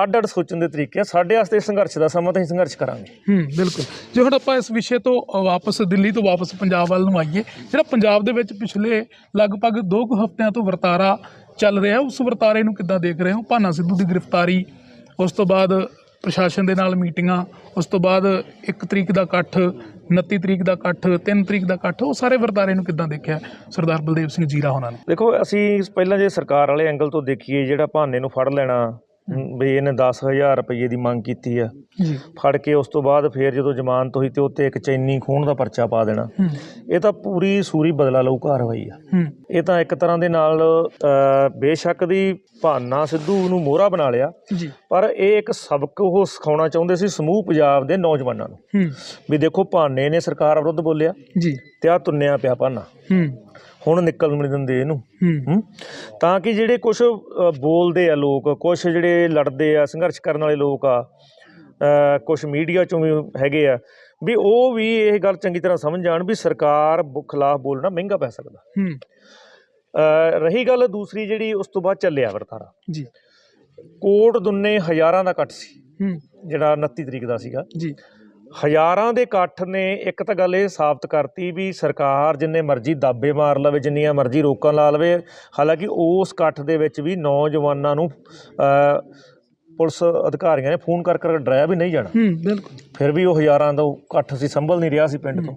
ਅੱਡ-ਅੱਡ ਸੋਚਣ ਦੇ ਤਰੀਕੇ ਆ। ਸਾਡੇ ਵਾਸਤੇ ਸੰਘਰਸ਼ ਦਾ ਸਮਾਂ ਤਾਂ ਅਸੀਂ ਸੰਘਰਸ਼ ਕਰਾਂਗੇ। ਹੂੰ ਬਿਲਕੁਲ। ਜੇ ਹੁਣ ਆਪਾਂ ਇਸ ਵਿਸ਼ੇ ਤੋਂ ਵਾਪਸ ਦਿੱਲੀ ਤੋਂ ਵਾਪਸ ਪੰਜਾਬ ਵੱਲ ਨੂੰ ਆਈਏ ਜਿਹੜਾ ਪੰਜਾਬ ਦੇ ਵਿੱਚ ਪਿਛਲੇ ਲਗਭਗ 2 ਕੁ ਹਫ਼ਤਿਆਂ ਤੋਂ ਵਰਤਾਰਾ ਚੱਲ ਰਿਹਾ। ਉਸ ਵਰਤਾਰੇ ਨੂੰ ਕਿੱਦਾਂ ਦੇਖ ਰਹੇ ਹੋ? ਭਾਨਾ ਸਿੱਧੂ ਦੀ ਗ੍ਰਿਫਤਾਰੀ ਉਸ ਤੋਂ ਬਾਅਦ ਪ੍ਰਸ਼ਾਸਨ ਦੇ ਨਾਲ ਮੀਟਿੰਗਾਂ ਉਸ ਤੋਂ ਬਾਅਦ 1 ਤਰੀਕ ਦਾ ਇਕੱਠ 29 ਤਰੀਕ ਦਾ ਇਕੱਠ 3 ਤਰੀਕ ਦਾ ਇਕੱਠ ਉਹ ਸਾਰੇ ਵਰਤਾਰੇ ਨੂੰ ਕਿੱਦਾਂ ਦੇਖਿਆ? ਸਰਦਾਰ ਬਲਦੇਵ ਸਿੰਘ ਜੀਰਾ ਹੋਣਾ ਨੇ। ਦੇਖੋ ਅਸੀਂ ਪਹਿਲਾਂ ਜੇ ਸਰਕਾਰ ਵਾਲੇ ਐਂਗਲ ਤੋਂ ਦੇਖੀਏ ਜਿਹੜਾ ਭਾਨੇ ਨੂੰ ਫੜ ਲੈਣਾ ਵੀ ਇਹਨੇ 10000 ਰੁਪਏ ਦੀ ਮੰਗ ਕੀਤੀ ਆ ਫੜ ਕੇ ਉਸ ਤੋਂ ਬਾਅਦ ਫੇਰ ਜਦੋਂ ਜ਼ਮਾਨਤ ਹੋਈ ਤੇ ਉੱਤੇ ਇੱਕ ਚੈਨੀ ਖੂਨ ਦਾ ਪਰਚਾ ਪਾ ਦੇਣਾ। ਇਹ ਤਾਂ ਪੂਰੀ ਸੂਰੀ ਬਦਲਾ ਲਊ ਕਾਰਵਾਈ ਆ। ਇਹ ਤਾਂ ਇੱਕ ਤਰ੍ਹਾਂ ਦੇ ਨਾਲ ਬੇਸ਼ੱਕ ਦੀ ਭਾਨਾ ਸਿੱਧੂ ਨੂੰ ਮੋਹਰਾ ਬਣਾ ਲਿਆ। ਪਰ ਇਹ ਇੱਕ ਸਬਕ ਉਹ ਸਿਖਾਉਣਾ ਚਾਹੁੰਦੇ ਸੀ ਸਮੂਹ ਪੰਜਾਬ ਦੇ ਨੌਜਵਾਨਾਂ ਨੂੰ। ਵੀ ਦੇਖੋ ਭਾਨੇ ਨੇ ਸਰਕਾਰ ਵਿਰੁੱਧ ਬੋਲਿਆ। ਜੀ। ਤੇ ਆ ਤੁੰਨਿਆ ਪਿਆ ਭਾਨਾ। ਹੁਣ ਨਿਕਲ ਨਹੀਂ ਦਿੰਦੇ ਇਹਨੂੰ। ਤਾਂ ਕਿ ਜਿਹੜੇ ਕੁਝ ਬੋਲਦੇ ਆ ਲੋਕ ਕੁਝ ਜਿਹੜੇ ਲੜਦੇ ਆ ਸੰਘਰਸ਼ ਕਰਨ ਵਾਲੇ ਲੋਕ ਆ ਕੁਝ ਮੀਡੀਆ ਚੋਂ ਵੀ ਹੈਗੇ ਆ ਵੀ ਉਹ ਵੀ ਇਹ ਗੱਲ ਚੰਗੀ ਤਰ੍ਹਾਂ ਸਮਝ ਜਾਣ ਵੀ ਸਰਕਾਰ ਖਿਲਾਫ ਬੋਲਣਾ ਮਹਿੰਗਾ ਪੈ ਸਕਦਾ। ਰਹੀ ਗੱਲ ਦੂਸਰੀ ਜਿਹੜੀ ਉਸ ਤੋਂ ਬਾਅਦ ਚੱਲਿਆ ਵਰਤਾਰਾ। ਜੀ। ਕੋਟ ਦੁੰਨੇ ਹਜ਼ਾਰਾਂ ਦਾ ਇਕੱਠ ਸੀ। ਜਿਹੜਾ 29 ਤਰੀਕ ਦਾ ਸੀਗਾ। ਜੀ। ਹਜ਼ਾਰਾਂ ਦੇ ਇਕੱਠ ਨੇ ਇੱਕ ਤਾਂ ਗੱਲ ਇਹ ਸਾਬਤ ਕਰਤੀ ਵੀ ਸਰਕਾਰ ਜਿੰਨੇ ਮਰਜ਼ੀ ਦਾਬੇ ਮਾਰ ਲਵੇ ਜਿੰਨੀਆਂ ਮਰਜ਼ੀ ਰੋਕਾਂ ਲਾ ਲਵੇ ਹਾਲਾਂਕਿ ਉਸ ਇਕੱਠ ਦੇ ਵਿੱਚ ਵੀ ਨੌਜਵਾਨਾਂ ਨੂੰ ਪੁਲਿਸ ਅਧਿਕਾਰੀਆਂ ਨੇ ਫੋਨ ਕਰ ਕਰ ਡਰਾਇਆ ਵੀ ਨਹੀਂ ਜਾਣਾ। ਹੂੰ ਬਿਲਕੁਲ। ਫਿਰ ਵੀ ਉਹ ਹਜ਼ਾਰਾਂ ਦਾ ਇਕੱਠ ਸੀ ਸੰਭਲ ਨਹੀਂ ਰਿਹਾ ਸੀ ਪਿੰਡ ਤੋਂ।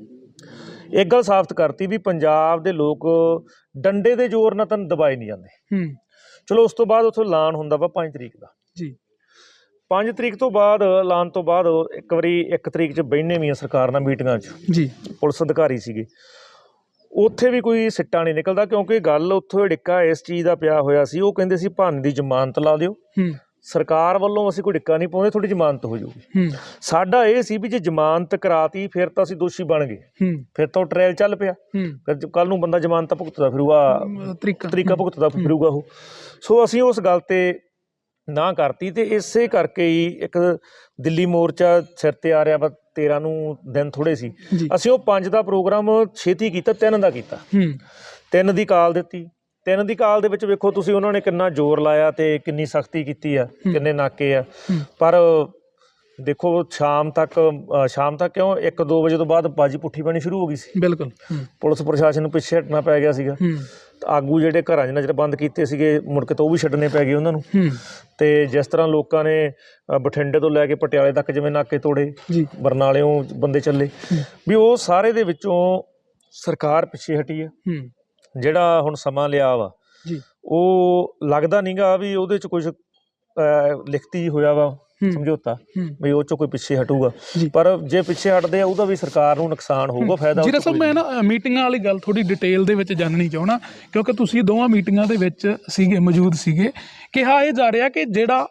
ਇੱਕ ਗੱਲ ਸਾਬਤ ਕਰਤੀ ਵੀ ਪੰਜਾਬ ਦੇ ਲੋਕ ਡੰਡੇ ਦੇ ਜ਼ੋਰ ਨਾਲ ਤਾਂ ਦਬਾਏ ਨਹੀਂ ਜਾਂਦੇ। ਹੂੰ। ਚਲੋ ਉਸ ਤੋਂ ਬਾਅਦ ਉੱਥੋਂ ਐਲਾਨ ਹੁੰਦਾ ਵਾ 5 ਤਰੀਕ ਦਾ। ਜੀ। 5 ਤਰੀਕ ਤੋਂ ਬਾਅਦ ਐਲਾਨ ਤੋਂ ਬਾਅਦ ਇੱਕ ਵਾਰੀ 1 ਤਰੀਕ 'ਚ ਬਹਿਨੇ ਵੀ ਆ ਸਰਕਾਰ ਨਾਲ ਮੀਟਿੰਗਾਂ 'ਚ। ਜੀ। ਪੁਲਿਸ ਅਧਿਕਾਰੀ ਸੀਗੇ। ਉੱਥੇ ਵੀ ਕੋਈ ਸਿੱਟਾ ਨਹੀਂ ਨਿਕਲਦਾ ਕਿਉਂਕਿ ਗੱਲ ਉੱਥੋਂ ਡਿੱਕਾ ਇਸ ਚੀਜ਼ ਦਾ ਪਿਆ ਹੋਇਆ ਸੀ। ਉਹ ਕਹਿੰਦੇ ਸੀ ਭੰਨ ਦੀ ਜ਼ਮਾਨਤ ਲਾ ਦਿਓ। ਹੂੰ। ਸਰਕਾਰ ਵੱਲੋਂ ਅਸੀਂ ਕੋਈ ਡਿੱਕਾ ਨਹੀਂ ਪਾਉਂਦੇ ਤੁਹਾਡੀ ਜ਼ਮਾਨਤ ਹੋ ਜਾਊਗੀ। ਸਾਡਾ ਇਹ ਸੀ ਵੀ ਜੇ ਜ਼ਮਾਨਤ ਕਰਾਤੀ ਫਿਰ ਤਾਂ ਅਸੀਂ ਦੋਸ਼ੀ ਬਣ ਗਏ। ਫਿਰ ਤਾਂ ਟ੍ਰਾਇਲ ਚੱਲ ਪਿਆ। ਫਿਰ ਕੱਲ ਨੂੰ ਬੰਦਾ ਜ਼ਮਾਨਤ ਭੁਗਤਦਾ ਫਿਰੂਗਾ। ਤਰੀਕਾ। ਤਰੀਕਾ ਭੁਗਤਦਾ ਫਿਰੂਗਾ ਉਹ। ਸੋ ਅਸੀਂ ਉਸ ਗੱਲ ਤੇ ਨਾ ਕਰਤੀ ਤੇ ਇਸੇ ਕਰਕੇ ਹੀ ਇੱਕ ਦਿੱਲੀ ਮੋਰਚਾ ਸਿਰ ਤੇ ਆ ਰਿਹਾ ਵਾ 13 ਨੂੰ ਦਿਨ ਥੋੜੇ ਸੀ। ਅਸੀਂ ਉਹ ਪੰਜ ਦਾ ਪ੍ਰੋਗਰਾਮ ਛੇਤੀ ਕੀਤਾ ਤਿੰਨ ਦਾ ਕੀਤਾ। ਤਿੰਨ ਦੀ ਕਾਲ ਦਿੱਤੀ। ਤਿੰਨ ਦੀ ਕਾਲ ਦੇ ਵਿੱਚ ਵੇਖੋ ਤੁਸੀਂ ਉਹਨਾਂ ਨੇ ਕਿੰਨਾ ਜ਼ੋਰ ਲਾਇਆ ਤੇ ਕਿੰਨੀ ਸਖਤੀ ਕੀਤੀ ਆ ਕਿੰਨੇ ਨਾਕੇ ਆ। ਪਰ ਦੇਖੋ ਸ਼ਾਮ ਤੱਕ ਸ਼ਾਮ ਤੱਕ ਕਿਉਂ 1-2 ਵਜੇ ਤੋਂ ਬਾਅਦ ਬਾਜੀ ਪੁੱਠੀ ਪੈਣੀ ਸ਼ੁਰੂ ਹੋ ਗਈ ਸੀ। ਬਿਲਕੁਲ ਪੁਲਿਸ ਪ੍ਰਸ਼ਾਸਨ ਨੂੰ ਪਿੱਛੇ ਹਟਣਾ ਪੈ ਗਿਆ ਸੀਗਾ। ਆਗੂ ਜਿਹੜੇ ਘਰਾਂ 'ਚ ਨਜ਼ਰ ਬੰਦ ਕੀਤੇ ਸੀਗੇ ਮੁੜ ਕੇ ਤਾਂ ਉਹ ਵੀ ਛੱਡਣੇ ਪੈ ਗਏ ਉਹਨਾਂ ਨੂੰ। ਤੇ ਜਿਸ ਤਰ੍ਹਾਂ ਲੋਕਾਂ ਨੇ ਬਠਿੰਡੇ ਤੋਂ ਲੈ ਕੇ ਪਟਿਆਲੇ ਤੱਕ ਜਿਵੇਂ ਨਾਕੇ ਤੋੜੇ ਬਰਨਾਲਿਓਂ ਬੰਦੇ ਚੱਲੇ। ਵੀ ਉਹ ਸਾਰੇ ਦੇ ਵਿੱਚੋਂ ਸਰਕਾਰ ਪਿੱਛੇ ਹਟੀ ਹੂੰ। ਜਿਹੜਾ ਹੁਣ ਸਮਾਂ ਲਿਆ ਵਾ ਜੀ। ਉਹ ਲੱਗਦਾ ਨਹੀਂਗਾ ਵੀ ਉਹਦੇ ਚ ਕੁਝ ਲਿਖਤੀ ਹੋਇਆ ਵਾ ਸਮਝੌਤਾ ਵੀ ਉਹ ਚ ਕੋਈ ਪਿੱਛੇ ਹਟੂਗਾ। ਜੀ। ਪਰ ਜੇ ਪਿੱਛੇ ਹਟਦੇ ਆ ਉਹਦਾ ਵੀ ਸਰਕਾਰ ਨੂੰ ਨੁਕਸਾਨ ਹੋਊਗਾ ਫਾਇਦਾ ਸਭ ਕੋਈ ਮੈਂ ਨਾ ਮੀਟਿੰਗਾਂ ਵਾਲੀ ਗੱਲ ਥੋੜੀ ਡਿਟੇਲ ਦੇ ਵਿੱਚ ਜਾਣਨੀ ਚਾਹਣਾ ਕਿਉਂਕਿ ਤੁਸੀਂ ਦੋਵਾਂ ਮੀਟਿੰਗਾਂ ਦੇ ਵਿੱਚ ਸੀਗੇ ਮੌਜੂਦ ਸੀਗੇ ਕਿਹਾ ਇਹ ਜਾ ਰਿਹਾ ਕਿ ਜਿਹੜਾ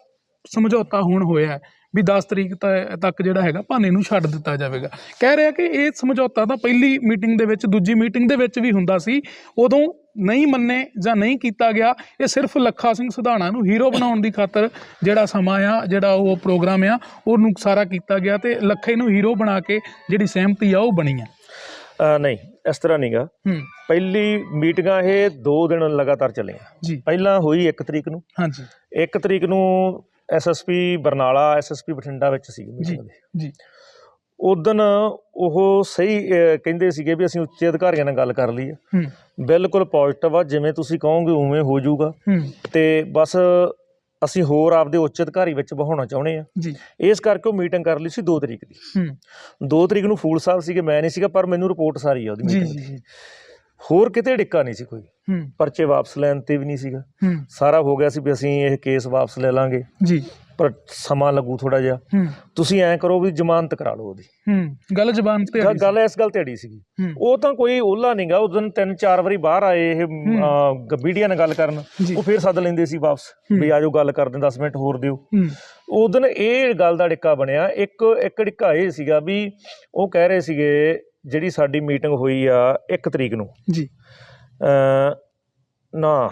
ਸਮਝੌਤਾ ਹੁਣ ਹੋਇਆ ਵੀ 10 ਤਰੀਕ ਤੱਕ ਜਿਹੜਾ ਹੈਗਾ ਭਾਨੇ ਨੂੰ ਛੱਡ ਦਿੱਤਾ ਜਾਵੇਗਾ। ਕਹਿ ਰਿਹਾ ਕਿ ਇਹ ਸਮਝੌਤਾ ਤਾਂ ਪਹਿਲੀ ਮੀਟਿੰਗ ਦੇ ਵਿੱਚ ਦੂਜੀ ਮੀਟਿੰਗ ਦੇ ਵਿੱਚ ਵੀ ਹੁੰਦਾ ਸੀ। ਉਦੋਂ ਨਹੀਂ ਮੰਨੇ ਜਾਂ ਨਹੀਂ ਕੀਤਾ ਗਿਆ ਇਹ ਸਿਰਫ ਲੱਖਾ ਸਿੰਘ ਸੁਧਾਣਾ ਨੂੰ ਹੀਰੋ ਬਣਾਉਣ ਦੀ ਖਾਤਰ ਜਿਹੜਾ ਸਮਾਂ ਆ ਜਿਹੜਾ ਉਹ ਪ੍ਰੋਗਰਾਮ ਆ ਉਹਨੂੰ ਸਾਰਾ ਕੀਤਾ ਗਿਆ ਤੇ ਲੱਖੇ ਨੂੰ ਹੀਰੋ ਬਣਾ ਕੇ ਜਿਹੜੀ ਸਹਿਮਤੀ ਆ ਉਹ ਬਣੀ ਆ। ਨਹੀਂ ਇਸ ਤਰ੍ਹਾਂ ਨਹੀਂਗਾ ਪਹਿਲੀ ਮੀਟਿੰਗਾਂ ਇਹ 2 ਦਿਨ ਲਗਾਤਾਰ ਚੱਲੀਆਂ। ਜੀ। ਪਹਿਲਾਂ ਹੋਈ 1 ਤਰੀਕ ਨੂੰ। ਹਾਂਜੀ। 1 ਤਰੀਕ ਨੂੰ ਐਸਐਸਪੀ ਬਰਨਾਲਾ ਐਸਐਸਪੀ ਬਠਿੰਡਾ ਵਿੱਚ ਸੀ ਜੀ ਮੀਟਿੰਗ ਦੇ। ਜੀ। ਉਦੋਂ ਉਹ ਸਹੀ ਕਹਿੰਦੇ ਸੀਗੇ ਵੀ ਅਸੀਂ ਉੱਚੇ ਅਧਿਕਾਰੀਆਂ ਨਾਲ ਗੱਲ ਕਰ ਲਈ ਹੂੰ। ਬਿਲਕੁਲ ਪੋਜ਼ਿਟਿਵ ਆ ਜਿਵੇਂ ਤੁਸੀਂ ਕਹੋਗੇ ਉਵੇਂ ਹੋ ਜਾਊਗਾ। ਤੇ ਬਸ ਅਸੀਂ ਹੋਰ ਆਪਦੇ ਉੱਚ ਅਧਿਕਾਰੀ ਵਿੱਚ ਬਹਾਉਣਾ ਚਾਹੁੰਦੇ ਆ। ਜੀ। ਇਸ ਕਰਕੇ ਉਹ ਮੀਟਿੰਗ ਕਰ ਲਈ ਸੀ 2 ਤਰੀਕ ਦੀ। ਹੂੰ। 2 ਤਰੀਕ ਨੂੰ ਫੂਲ ਸਾਹਿਬ ਸੀਗੇ ਮੈਂ ਨਹੀਂ ਸੀਗਾ ਪਰ ਮੈਨੂੰ ਰਿਪੋਰਟ ਸਾਰੀ ਆ ਉਹਦੀ ਮੀਟਿੰਗ ਜੀ ਦੀ। ਜੀ। ਹੋਰ ਕਿਤੇ ਡਿੱਕਾ ਨਹੀਂ ਸੀ ਕੋਈ। ਪਰਚੇ ਵਾਪਸ ਲੈਣ ਤੇ ਵੀ ਨਹੀਂ ਸੀਗਾ। ਸਾਰਾ ਹੋ ਗਿਆ ਸੀ ਵੀ ਅਸੀਂ ਇਹ ਕੇਸ ਵਾਪਸ ਲੈ ਲਾਂਗੇ। ਜੀ। ਪਰ ਸਮਾਂ ਲੱਗੂ ਥੋੜਾ ਜਿਹਾ। ਤੁਸੀਂ ਐਂ ਕਰੋ ਵੀ ਜ਼ਮਾਨਤ ਕਰਾ ਲਓ ਉਹਦੀ। ਹੂੰ। ਗੱਲ ਜ਼ਬਾਨ ਤੇ ਗੱਲ- ਗੱਲ ਇਸ ਗੱਲ ਤੇ ਅੜੀ ਸੀਗੀ। ਉਹ ਤਾਂ ਕੋਈ ਓਲਾ ਨਹੀਂਗਾ। ਉਸ ਦਿਨ ਤਿੰਨ ਚਾਰ ਵਾਰੀ ਬਾਹਰ ਆਏ ਇਹ ਗੱਬੀੜੀਆਂ ਨਾਲ ਗੱਲ ਕਰਨ। ਉਹ ਫਿਰ ਸੱਦ ਲੈਂਦੇ ਸੀ ਵਾਪਸ। ਵੀ ਆਜੋ ਗੱਲ ਕਰਦੇ 10 ਮਿੰਟ ਹੋਰ ਦਿਓ। ਉਸ ਦਿਨ ਇਹ ਗੱਲ ਦਾ ਡਿੱਕਾ ਬਣਿਆ। ਇੱਕ ਇੱਕ ਡਿੱਕਾ ਇਹ ਸੀਗਾ ਵੀ ਉਹ ਕਹਿ ਰਹੇ ਸੀਗੇ ਜਿਹੜੀ ਸਾਡੀ ਮੀਟਿੰਗ ਹੋਈ ਆ 1 ਤਰੀਕ ਨੂੰ। ਜੀ। ਅ ਨਾ।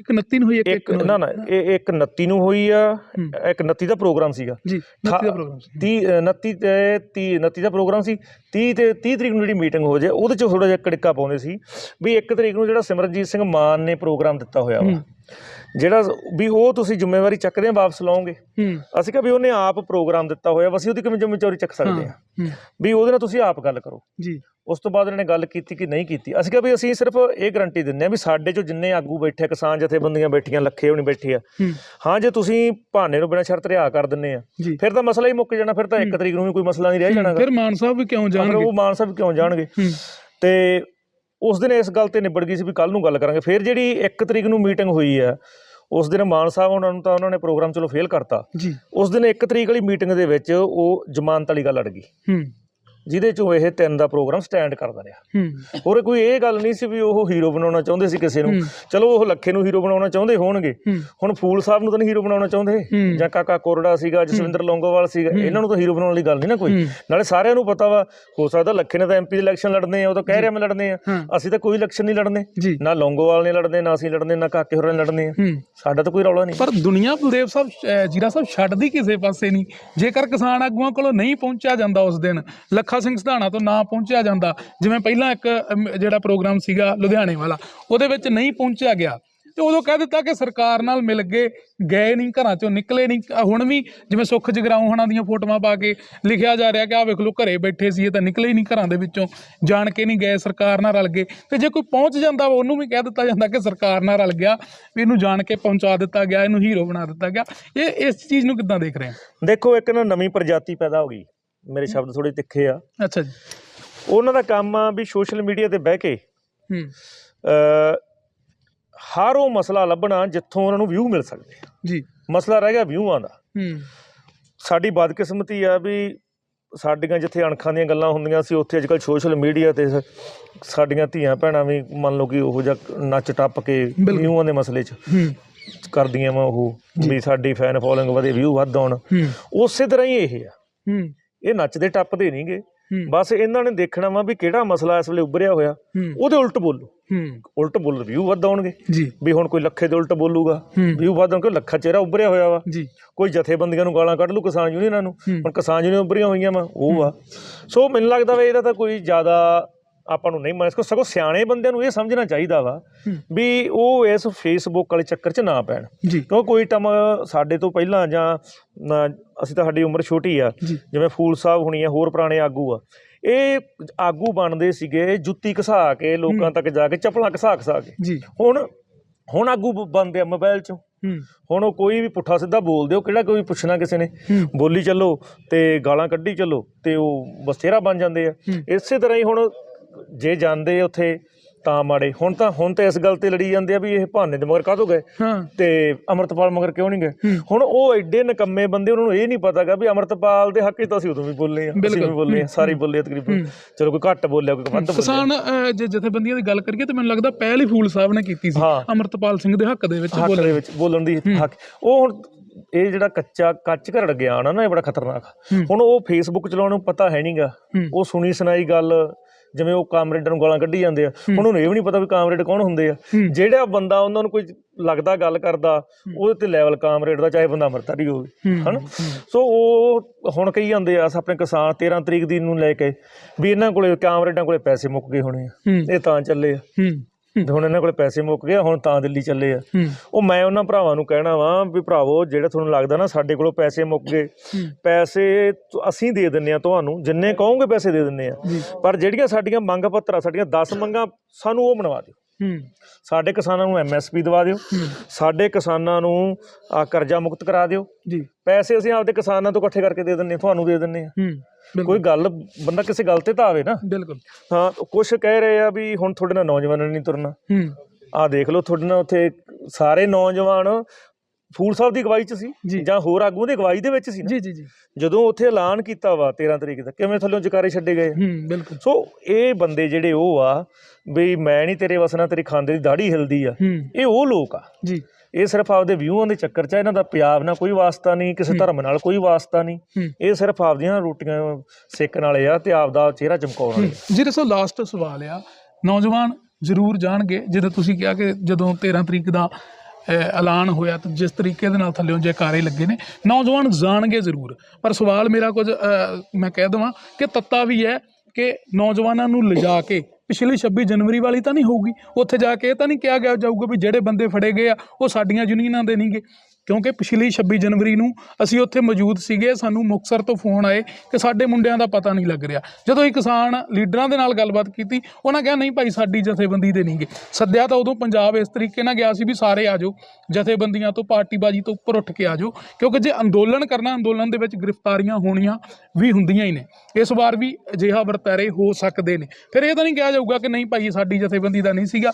ਇੱਕ 29 ਨੂੰ ਹੋਈ ਇੱਕ ਇੱਕ ਨਾ ਨਾ ਇਹ ਇੱਕ 29 ਨੂੰ ਹੋਈ ਆ। ਹੂੰ। ਇੱਕ 29 ਦਾ ਪ੍ਰੋਗਰਾਮ ਸੀਗਾ। ਜੀ 29 ਦਾ ਪ੍ਰੋਗਰਾਮ ਸੀ। 30 29 ਤੇ 30 29 ਦਾ ਪ੍ਰੋਗਰਾਮ ਸੀ। 30 ਤੇ 30 ਤਰੀਕ ਨੂੰ ਜਿਹੜੀ ਮੀਟਿੰਗ ਹੋ ਜਾਏ ਉਹਦੇ ਚ ਥੋੜਾ ਜਿਹਾ ਕੜਿੱਕਾ ਪਾਉਂਦੇ ਸੀ ਵੀ ਇੱਕ ਤਰੀਕ ਨੂੰ ਜਿਹੜਾ ਸਿਮਰਨਜੀਤ ਸਿੰਘ ਮਾਨ ਨੇ ਪ੍ਰੋਗਰਾਮ ਦਿੱਤਾ ਹੋਇਆ ਵਾ। ਹੂੰ। ਜਿਹੜਾ ਵੀ ਉਹ ਤੁਸੀਂ ਜ਼ਿੰਮੇਵਾਰੀ ਚੱਕਦੇ ਆ ਵਾਪਸ ਲਓਗੇ। ਅਸੀਂ ਕਿਹਾ ਵੀ ਉਹਨੇ ਆਪ ਪ੍ਰੋਗਰਾਮ ਦਿੱਤਾ ਹੋਇਆ ਅਸੀਂ ਉਹਦੀ ਕਿਵੇਂ ਜ਼ਿੰਮੇਵਾਰੀ ਚੱਕ ਸਕਦੇ ਆ? ਵੀ ਉਹਦੇ ਨਾਲ ਤੁਸੀਂ ਆਪ ਗੱਲ ਕਰੋ। ਜੀ। ਉਸ ਤੋਂ ਬਾਅਦ ਇਹਨਾਂ ਨੇ ਗੱਲ ਕੀਤੀ ਕਿ ਨਹੀਂ ਕੀਤੀ। ਅਸੀਂ ਕਿਹਾ ਵੀ ਅਸੀਂ ਸਿਰਫ ਇਹ ਗਰੰਟੀ ਦਿੰਦੇ ਆ ਵੀ ਸਾਡੇ ਚੋਂ ਜਿੰਨੇ ਆਗੂ ਬੈਠੇ ਕਿਸਾਨ ਜਥੇਬੰਦੀਆਂ ਬੈਠੀਆਂ ਲੱਖੇ ਹੋਣੀ ਬੈਠੇ ਆ ਹੂੰ। ਜੇ ਤੁਸੀਂ ਭਾਨੇ ਨੂੰ ਬਿਨਾਂ ਸ਼ਰਤ ਰਿਹਾ ਕਰ ਦਿੰਨੇ ਆ ਫਿਰ ਤਾਂ ਮਸਲਾ ਹੀ ਮੁੱਕ ਜਾਣਾ ਫਿਰ ਤਾਂ ਇੱਕ ਤਰੀਕ ਨੂੰ ਵੀ ਕੋਈ ਮਸਲਾ ਨਹੀਂ ਰਹਿ ਜਾਣਾ। ਫਿਰ ਮਾਨ ਸਾਹਿਬ ਵੀ ਕਿਉਂ ਫਿਰ ਜਾਣਗੇ? ਉਹ ਮਾਨ ਸਾਹਿਬ ਕਿਉਂ ਜਾਣਗੇ? ਤੇ ਉਸ ਦਿਨ ਇਸ ਗੱਲ ਤੇ ਨਿਬੜ ਗਈ ਸੀ ਵੀ ਕੱਲ ਨੂੰ ਗੱਲ ਕਰਾਂਗੇ। ਫਿਰ ਜਿਹੜੀ 1 ਤਰੀਕ ਨੂੰ ਮੀਟਿੰਗ ਹੋਈ ਆ ਉਸ ਦਿਨ ਮਾਨ ਸਾਹਿਬ ਉਹਨਾਂ ਨੂੰ ਤਾਂ ਉਹਨਾਂ ਨੇ ਪ੍ਰੋਗਰਾਮ ਚਲੋ ਫੇਲ ਕਰਤਾ। ਜੀ। ਉਸ ਦਿਨ 1 ਤਰੀਕ ਵਾਲੀ ਮੀਟਿੰਗ ਦੇ ਵਿੱਚ ਉਹ ਜ਼ਮਾਨਤ ਵਾਲੀ ਗੱਲ ਅੜ ਗਈ। ਹੂੰ। ਜਿਹਦੇ ਚੋਂ ਇਹ ਤਿੰਨ ਦਾ ਪ੍ਰੋਗਰਾਮ ਸਟੈਂਡ ਕਰਦਾ ਰਿਹਾ। ਹੋਰ ਕੋਈ ਇਹ ਗੱਲ ਨਹੀਂ ਸੀ ਵੀ ਉਹ ਹੀਰੋ ਬਣਾਉਣਾ ਚਾਹੁੰਦੇ ਸੀ ਕਿਸੇ ਨੂੰ। ਚਲੋ ਉਹ ਲੱਖੇ ਨੂੰ ਹੀਰੋ ਬਣਾਉਣਾ ਚਾਹੁੰਦੇ ਹੋਣਗੇ। ਹੁਣ ਫੂਲ ਸਾਹਿਬ ਨੂੰ ਤਾਂ ਨਹੀਂ ਹੀਰੋ ਬਣਾਉਣਾ ਚਾਹੁੰਦੇ। ਜਾਂ ਕਾਕਾ ਕੋਰੜਾ ਸੀਗਾ ਜਸਵਿੰਦਰ ਲੌਂਗੋਵਾਲ ਸੀਗਾ ਇਹਨਾਂ ਨੂੰ ਤਾਂ ਹੀਰੋ ਬਣਾਉਣ ਵਾਲੀ ਗੱਲ ਨਹੀਂ ਨਾ ਕੋਈ। ਨਾਲੇ ਸਾਰਿਆਂ ਨੂੰ ਪਤਾ ਵਾ ਹੋ ਸਕਦਾ ਲੱਖੇ ਨੇ ਤਾਂ ਐਮਪੀ ਦੇ ਇਲੈਕਸ਼ਨ ਲੜਨੇ ਆ ਉਹ ਤਾਂ ਕਹਿ ਰਿਹਾ ਮੈਂ ਲੜਨੇ ਆ। ਅਸੀਂ ਤਾਂ ਕੋਈ ਇਲੈਕਸ਼ਨ ਨਹੀਂ ਲੜਨੇ। ਨਾ ਲੌਂਗੋਵਾਲ ਨੇ ਲੜਨੇ ਨਾ ਅਸੀਂ ਲੜਨੇ ਨਾ ਕਾਕੇ ਹੋਰਾਂ ਨੇ ਲੜਨੇ ਆ। ਸਾਡਾ ਤਾਂ ਕੋਈ ਰੌਲਾ ਨਹੀਂ। ਪਰ ਦੁਨੀਆ ਬਲਦੇਵ ਸਾਹਿਬ ਜੀਰਾ ਸਾਹਿਬ ਛੱਡਦੀ ਕਿਸੇ ਪਾਸੇ ਨਹੀਂ। ਜੇਕਰ ਕਿਸਾਨ ਆਗੂਆਂ ਕੋਲੋਂ ਨਹੀਂ ਪਹੁੰਚਿਆ ਜਾਂਦਾ ਉਸ ਦਿਨ ਲੱਖਾ ਸਿੰਘ ਸਧਾਣਾ ਤੋਂ ਨਾ ਪਹੁੰਚਿਆ ਜਾਂਦਾ, ਜਿਵੇਂ ਪਹਿਲਾਂ ਇੱਕ ਜਿਹੜਾ ਪ੍ਰੋਗਰਾਮ ਸੀਗਾ ਲੁਧਿਆਣੇ ਵਾਲਾ, ਉਹਦੇ ਵਿੱਚ ਨਹੀਂ ਪਹੁੰਚਿਆ ਗਿਆ। ਤੇ ਉਦੋਂ ਕਹਿ ਦਿੱਤਾ ਕਿ ਸਰਕਾਰ ਨਾਲ ਮਿਲ ਕੇ ਗਏ ਨਹੀਂ, ਘਰਾਂ ਚੋਂ ਨਿਕਲੇ ਨਹੀਂ। ਹੁਣ ਵੀ ਜਿਵੇਂ ਸੁੱਖ ਜਗਰਾਉਂ ਹਣਾ ਦੀਆਂ ਫੋਟੋਆਂ ਪਾ ਕੇ ਲਿਖਿਆ ਜਾ ਰਿਹਾ ਕਿ ਆ ਵੇਖ ਲਓ ਘਰੇ ਬੈਠੇ ਸੀ ਇਹ ਤਾਂ ਨਿਕਲੇ ਹੀ ਨਹੀਂ ਘਰਾਂ ਦੇ ਵਿੱਚੋਂ, ਜਾਣ ਕੇ ਨਹੀਂ ਗਏ, ਸਰਕਾਰ ਨਾਲ ਰਲ ਗਏ। ਤੇ ਜੇ ਕੋਈ ਪਹੁੰਚ ਜਾਂਦਾ, ਉਹਨੂੰ ਵੀ ਕਹਿ ਦਿੱਤਾ ਜਾਂਦਾ ਕਿ ਸਰਕਾਰ ਨਾਲ ਰਲ ਗਿਆ, ਵੀ ਇਹਨੂੰ ਜਾਣ ਕੇ ਪਹੁੰਚਾ ਦਿੱਤਾ ਗਿਆ, ਇਹਨੂੰ ਹੀਰੋ ਬਣਾ ਦਿੱਤਾ ਗਿਆ। ਇਹ ਇਸ ਚੀਜ਼ ਨੂੰ ਕਿੱਦਾਂ ਦੇਖ ਰਹੇ ਆ ਦੇਖੋ, ਇੱਕ ਨਾ ਨਵੀਂ ਪ੍ਰਜਾਤੀ ਪੈਦਾ ਹੋ ਗਈ। ਮੇਰੇ ਸ਼ਬਦ ਥੋੜੇ ਤਿੱਖੇ ਆ। ਅੱਛਾ ਜੀ। ਉਹਨਾਂ ਦਾ ਕੰਮ ਆ ਵੀ ਸੋਸ਼ਲ ਮੀਡੀਆ ਤੇ ਬਹਿ ਕੇ ਹੂੰ। ਅ, ਹਰ ਉਹ ਮਸਲਾ ਲੱਭਣਾ ਜਿੱਥੋਂ ਉਹਨਾਂ ਨੂੰ ਵਿਊ ਮਿਲ ਸਕਦੇ ਜੀ। ਮਸਲਾ ਰਹਿ ਗਿਆ ਵਿਊਆਂ ਦਾ। ਹੂੰ। ਸਾਡੀ ਬਦਕਿਸਮਤੀ ਆ ਵੀ ਸਾਡੀਆਂ ਜਿੱਥੇ ਅਣਖਾਂ ਦੀਆਂ ਗੱਲਾਂ ਹੁੰਦੀਆਂ ਸੀ ਉੱਥੇ ਅੱਜਕੱਲ ਸੋਸ਼ਲ ਮੀਡੀਆ ਤੇ ਸਾਡੀਆਂ ਧੀਆਂ ਭੈਣਾਂ ਵੀ ਮੰਨ ਲਓ ਕਿ ਉਹੋ ਜਿਹਾ ਨੱਚ ਟੱਪ ਕੇ। ਵਿਊਆਂ ਦੇ ਮਸਲੇ 'ਚ ਕਰਦੀਆਂ ਵਾ ਉਹ ਵੀ ਸਾਡੀ ਫੈਨ ਫੋਲੋਇੰਗ ਵਧੇ ਵਿਊ ਵੱਧ ਆਉਣ। ਉਸੇ ਤਰ੍ਹਾਂ ਹੀ ਇਹ ਆ। ਹੂੰ। ਇਹ ਨੱਚਦੇ ਟੱਪਦੇ ਨਹੀਂਗੇ। ਬਸ ਇਹਨਾਂ ਨੇ ਦੇਖਣਾ ਵਾ ਵੀ ਕਿਹੜਾ ਮਸਲਾ ਇਸ ਵੇਲੇ ਉੱਭਰਿਆ ਹੋਇਆ। ਉਹਦੇ ਉਲਟ ਬੋਲੋ। ਹੂੰ। ਉਲਟ ਬੋਲ ਵਿਊ ਵੱਧ ਆਉਣਗੇ। ਜੀ। ਵੀ ਹੁਣ ਕੋਈ ਲੱਖੇ ਦੇ ਉਲਟ ਬੋਲੂਗਾ। ਵਿਊ ਵੱਧ ਆਉਣਗੇ ਲੱਖਾ ਚਿਹਰਾ ਉੱਭਰਿਆ ਹੋਇਆ ਵਾ। ਜੀ। ਕੋਈ ਜਥੇਬੰਦੀਆਂ ਨੂੰ ਗਾਲਾਂ ਕੱਢ ਲੂ ਕਿਸਾਨ ਯੂਨੀਅਨਾਂ ਨੂੰ। ਹੁਣ ਕਿਸਾਨ ਯੂਨੀਅਨ ਉੱਭਰੀਆਂ ਹੋਈਆਂ ਵਾ ਉਹ ਆ ਸੋ ਮੈਨੂੰ ਲੱਗਦਾ ਵਾ ਇਹਦਾ ਤਾਂ ਕੋਈ ਜ਼ਿਆਦਾ ਆਪਾਂ ਨੂੰ ਨਹੀਂ ਮੰਨ ਸਕੋ ਸਗੋਂ ਸਿਆਣੇ ਬੰਦਿਆਂ ਨੂੰ ਇਹ ਸਮਝਣਾ ਚਾਹੀਦਾ ਵਾ। ਵੀ ਉਹ ਇਸ ਫੇਸਬੁੱਕ ਵਾਲੇ ਚੱਕਰ 'ਚ ਨਾ ਪੈਣ। ਕਿਉਂ ਕੋਈ ਟਮ ਸਾਡੇ ਤੋਂ ਪਹਿਲਾਂ ਜਾਂ ਅਸੀਂ ਤਾਂ ਸਾਡੀ ਉਮਰ ਛੋਟੀ ਆ। ਜਿਵੇਂ ਫੂਲ ਸਾਹਿਬ ਹੁਣੀ ਆ ਹੋਰ ਪੁਰਾਣੇ ਆਗੂ ਆ। ਇਹ ਆਗੂ ਬਣਦੇ ਸੀਗੇ ਜੁੱਤੀ ਘਸਾ ਕੇ ਲੋਕਾਂ ਤੱਕ ਜਾ ਕੇ ਚੱਪਲਾਂ ਘਸਾ ਘਸਾ ਕੇ। ਹੁਣ ਹੁਣ ਆਗੂ ਬਣਦੇ ਆ ਮੋਬਾਈਲ 'ਚੋਂ। ਹੁਣ ਉਹ ਕੋਈ ਵੀ ਪੁੱਠਾ ਸਿੱਧਾ ਬੋਲਦੇ ਹੋ ਕਿਹੜਾ ਕੋਈ ਪੁੱਛਣਾ ਕਿਸੇ ਨੇ? ਬੋਲੀ ਚੱਲੋ ਤੇ ਗਾਲਾਂ ਕੱਢੀ ਚੱਲੋ ਤੇ ਉਹ ਬਸੇਰਾ ਬਣ ਜਾਂਦੇ ਆ। ਇਸੇ ਤਰ੍ਹਾਂ ਹੀ ਹੁਣ ਜੇ ਜਾਂਦੇ ਉੱਥੇ ਤਾਂ ਮਾੜੇ। ਹੁਣ ਤਾਂ ਹੁਣ ਤਾਂ ਇਸ ਗੱਲ ਤੇ ਲੜੀ ਜਾਂਦੇ ਆ ਵੀ ਇਹ ਭਾਨੇ ਦੇ ਮਗਰ ਕਾਹਤੋਂ ਗਏ? ਤੇ ਅਮਰਤਪਾਲ ਮਗਰ ਕਿਉਂ ਨਹੀਂ ਗਏ। ਹੁਣ ਉਹ ਐਡੇ ਨਕੰਮੇ ਬੰਦੇ ਉਹਨਾਂ ਨੂੰ ਇਹ ਨਹੀਂ ਪਤਾਗਾ ਵੀ ਅਮਰਤਪਾਲ ਦੇ ਹੱਕ 'ਚ ਤਾਂ ਅਸੀਂ ਉਦੋਂ ਵੀ ਬੋਲੇ ਆ। ਅਸੀਂ। ਵੀ ਬੋਲੇ ਆ ਸਾਰੇ ਬੋਲੇ ਤਕਰੀਬਨ। ਚਲੋ ਕੋਈ ਘੱਟ ਬੋਲਿਆ ਕੋਈ ਵੱਧ ਬੋਲਿਆ। ਕਿਸਾਨ ਜੇ ਜਥੇਬੰਦੀਆਂ ਦੀ ਗੱਲ ਕਰੀਏ ਤਾਂ ਮੈਨੂੰ ਲੱਗਦਾ ਪਹਿਲ ਹੀ ਫੂਲ ਸਾਹਿਬ ਨੇ ਕੀਤੀ ਸੀ। ਅਮਰਤਪਾਲ ਸਿੰਘ ਦੇ ਹੱਕ ਦੇ ਵਿੱਚ ਹੱਕ ਬੋਲ ਦੇ। ਵਿੱਚ ਬੋਲਣ ਦੀ ਹੱਕ। ਉਹ ਹੁਣ ਇਹ ਜਿਹੜਾ ਕੱਚਾ ਕੱਚ ਘਰੜ ਗਿਆਨ ਆ ਨਾ ਇਹ ਬੜਾ ਖਤਰਨਾਕ। ਹੁਣ ਉਹ ਫੇਸਬੁੱਕ ਚਲਾਉਣ ਨੂੰ ਪਤਾ ਹੈ ਨਹੀਂਗਾ। ਉਹ ਸੁਣੀ ਸੁਣਾਈ ਗੱਲ ਜਿਵੇਂ ਉਹ ਕਾਮਰੇਡਾਂ ਨੂੰ ਗਾਲਾਂ ਕੱਢੀ ਜਾਂਦੇ ਆ। ਉਹਨੂੰ ਇਹ ਵੀ ਨਹੀਂ ਪਤਾ ਵੀ ਕਾਮਰੇਡ ਕੌਣ ਹੁੰਦੇ ਆ। ਜਿਹੜਾ ਬੰਦਾ ਉਹਨਾਂ ਨੂੰ ਕੋਈ ਲੱਗਦਾ ਗੱਲ ਕਰਦਾ ਉਹਦੇ ਤੇ ਲੈਵਲ ਕਾਮਰੇਡ ਦਾ ਚਾਹੇ ਬੰਦਾ ਅਮਰਤਾਰੀ ਹੋਵੇ। ਹੂੰ। ਹਨਾ? ਸੋ ਉਹ ਹੁਣ ਕਹੀ ਜਾਂਦੇ ਆ ਆਪਣੇ ਕਿਸਾਨ 13 ਤਰੀਕ ਦੀ ਨੂੰ ਲੈ ਕੇ ਵੀ ਇਹਨਾਂ ਕੋਲੇ ਕਾਮਰੇਡਾਂ ਕੋਲੇ ਪੈਸੇ ਮੁੱਕ ਗਏ ਹੋਣੇ ਆ। ਇਹ ਤਾਂ ਚੱਲੇ ਆ। ਤੇ ਹੁਣ ਇਹਨਾਂ ਕੋਲੇ ਪੈਸੇ ਮੁੱਕ ਗਏ ਹੁਣ ਤਾਂ ਦਿੱਲੀ ਚੱਲੇ ਆ। ਉਹ ਮੈਂ ਉਹਨਾਂ ਭਰਾਵਾਂ ਨੂੰ ਕਹਿਣਾ ਵਾਂ ਵੀ ਭਰਾਵੋ ਜਿਹੜੇ ਤੁਹਾਨੂੰ ਲੱਗਦਾ ਨਾ ਸਾਡੇ ਕੋਲੋਂ ਪੈਸੇ ਮੁੱਕ ਗਏ। ਪੈਸੇ ਅਸੀਂ ਦੇ ਦਿੰਨੇ ਆ ਤੁਹਾਨੂੰ ਜਿੰਨੇ ਕਹੋਗੇ ਪੈਸੇ ਦੇ ਦਿੰਨੇ ਆ। ਪਰ ਜਿਹੜੀਆਂ ਸਾਡੀਆਂ ਮੰਗ ਪੱਤਰਾਂ ਸਾਡੀਆਂ 10 ਮੰਗਾਂ ਸਾਨੂੰ ਉਹ ਬਣਵਾ ਦਿਓ। ਸਾਡੇ ਕਿਸਾਨਾਂ ਨੂੰ ਐਮਐਸਪੀ ਦਵਾ ਦਿਓ। ਸਾਡੇ ਕਿਸਾਨਾਂ ਨੂੰ ਕਰਜ਼ਾ ਮੁਕਤ ਕਰਾ ਦਿਓ। ਜੀ। ਪੈਸੇ ਅਸੀਂ ਆਪਦੇ ਕਿਸਾਨਾਂ ਤੋਂ ਇਕੱਠੇ ਕਰਕੇ ਦੇ ਦਿੰਨੇ ਤੁਹਾਨੂੰ ਦੇ ਦਿੰਨੇ ਆ। ਕੋਈ ਗੱਲ ਬੰਦਾ ਕਿਸੇ ਗੱਲ ਤੇ ਤਾਂ ਆਵੇ ਨਾ। ਬਿਲਕੁਲ। ਹਾਂ ਕੁਝ ਕਹਿ ਰਹੇ ਆ ਵੀ ਹੁਣ ਤੁਹਾਡੇ ਨਾਲ ਨੌਜਵਾਨਾਂ ਨੇ ਨਹੀਂ ਤੁਰਨਾ। ਹੂੰ। ਆਹ ਦੇਖ ਲਓ ਤੁਹਾਡੇ ਨਾਲ ਉੱਥੇ ਸਾਰੇ ਨੌਜਵਾਨ ਫੂਲ ਸਾਹਿਬ ਦੀ ਅਗਵਾਈ 'ਚ। ਸੀ ਜਾਂ। ਹੋਰ ਆਗੂਆਂ ਦੀ ਅਗਵਾਈ ਦੇ ਵਿੱਚ ਸੀ ਜੀ ਜੀ ਜੀ। ਜਦੋਂ ਉੱਥੇ ਐਲਾਨ ਕੀਤਾ ਵਾ 13 ਤਰੀਕ ਦਾ ਕਿਵੇਂ ਥੱਲੋਂ ਜਕਾਰੇ ਛੱਡੇ ਗਏ? ਹੂੰ ਬਿਲਕੁਲ। ਸੋ ਇਹ ਬੰਦੇ ਜਿਹੜੇ ਉਹ ਆ ਵੀ ਮੈਂ ਨਹੀਂ ਤੇਰੇ ਵਸਣਾ ਤੇਰੀ ਖਾਂਦੇ ਦੀ ਦਾੜੀ ਹਿਲਦੀ ਆ। ਇਹ ਉਹ ਲੋਕ ਆ। ਜੀ। ਇਹ ਸਿਰਫ ਆਪਦੇ ਵਿਊਆਂ ਦੇ ਚੱਕਰ 'ਚ ਆ, ਇਹਨਾਂ ਦਾ ਪੰਜਾਬ ਨਾਲ ਕੋਈ ਵਾਸਤਾ ਨਹੀਂ ਕਿਸੇ ਧਰਮ ਨਾਲ ਕੋਈ ਵਾਸਤਾ ਨਹੀਂ। ਹੂੰ। ਇਹ ਸਿਰਫ ਆਪਦੀਆਂ ਰੋਟੀਆਂ ਸੇਕਣ ਵਾਲੇ ਆ ਤੇ ਆਪਦਾ ਚਿਹਰਾ ਚਮਕਾਉਣ ਵਾਲੇ ਆ। ਜਿਹੜੇ ਸੋ ਲਾਸਟ ਸਵਾਲ ਆ। ਨੌਜਵਾਨ ਜ਼ਰੂਰ ਜਾਣਗੇ ਜਦੋਂ ਤੁਸੀਂ ਕਿਹਾ ਕਿ ਜਦੋਂ 13 ਤਰੀਕ ਦਾ ਅਹ, ਐਲਾਨ ਹੋਇਆ ਤਾਂ ਜਿਸ ਤਰੀਕੇ ਦੇ ਨਾਲ ਥੱਲੇੋਂ ਜੈਕਾਰੇ ਲੱਗੇ ਨੇ ਨੌਜਵਾਨ ਜਾਣਗੇ ਜ਼ਰੂਰ। ਪਰ ਸਵਾਲ ਮੇਰਾ ਕੁਝ ਅਹ, ਮੈਂ ਕਹਿ ਦਵਾਂ ਕਿ ਤੱਤਾ ਵੀ ਹੈ ਕਿ ਨੌਜਵਾਨਾਂ ਨੂੰ ਲਿਜਾ ਕੇ ਪਿਛਲੀ 26 ਜਨਵਰੀ ਵਾਲੀ ਤਾਂ ਨਹੀਂ ਹੋਊਗੀ। ਉੱਥੇ ਜਾ ਕੇ ਇਹ ਤਾਂ ਨਹੀਂ ਕਿਹਾ ਗਿਆ ਜਾਊਗਾ ਵੀ ਜਿਹੜੇ ਬੰਦੇ ਫੜੇ ਗਏ ਆ, ਉਹ ਸਾਡੀਆਂ ਯੂਨੀਅਨਾਂ ਦੇ ਨਹੀਂਗੇ। ਕਿਉਂਕਿ ਪਿਛਲੀ 26 ਜਨਵਰੀ ਨੂੰ ਅਸੀਂ ਉੱਥੇ ਮੌਜੂਦ ਸੀਗੇ, ਸਾਨੂੰ ਮੁਕਤਸਰ ਤੋਂ ਫੋਨ ਆਏ ਕਿ ਸਾਡੇ ਮੁੰਡਿਆਂ ਦਾ ਪਤਾ ਨਹੀਂ ਲੱਗ ਰਿਹਾ। ਜਦੋਂ ਇਹ ਕਿਸਾਨ ਲੀਡਰਾਂ ਦੇ ਨਾਲ ਗੱਲਬਾਤ ਕੀਤੀ, ਉਹਨਾਂ ਕਿਹਾ, ਨਹੀਂ ਭਾਈ, ਸਾਡੀ ਜਥੇਬੰਦੀ ਦੇ ਨਹੀਂਗੇ ਸੱਦਿਆ ਤਾਂ ਉਦੋਂ ਪੰਜਾਬ ਇਸ ਤਰੀਕੇ ਨਾਲ ਗਿਆ ਸੀ ਵੀ ਸਾਰੇ ਆ ਜਾਓ, ਜਥੇਬੰਦੀਆਂ ਤੋਂ, ਪਾਰਟੀਬਾਜ਼ੀ ਤੋਂ ਉੱਪਰ ਉੱਠ ਕੇ ਆ ਜਾਓ, ਕਿਉਂਕਿ ਜੇ ਅੰਦੋਲਨ ਕਰਨਾ, ਅੰਦੋਲਨ ਦੇ ਵਿੱਚ ਗ੍ਰਿਫਤਾਰੀਆਂ ਹੋਣੀਆਂ ਵੀ ਹੁੰਦੀਆਂ ਹੀ ਨੇ। ਇਸ ਵਾਰ ਵੀ ਅਜਿਹਾ ਵਰਤਾਰੇ ਹੋ ਸਕਦੇ ਨੇ। ਫਿਰ ਇਹ ਤਾਂ ਨਹੀਂ ਕਿਹਾ ਜਾਊਗਾ ਕਿ, ਨਹੀਂ ਭਾਈ, ਸਾਡੀ ਜਥੇਬੰਦੀ ਦਾ ਨਹੀਂ ਸੀਗਾ।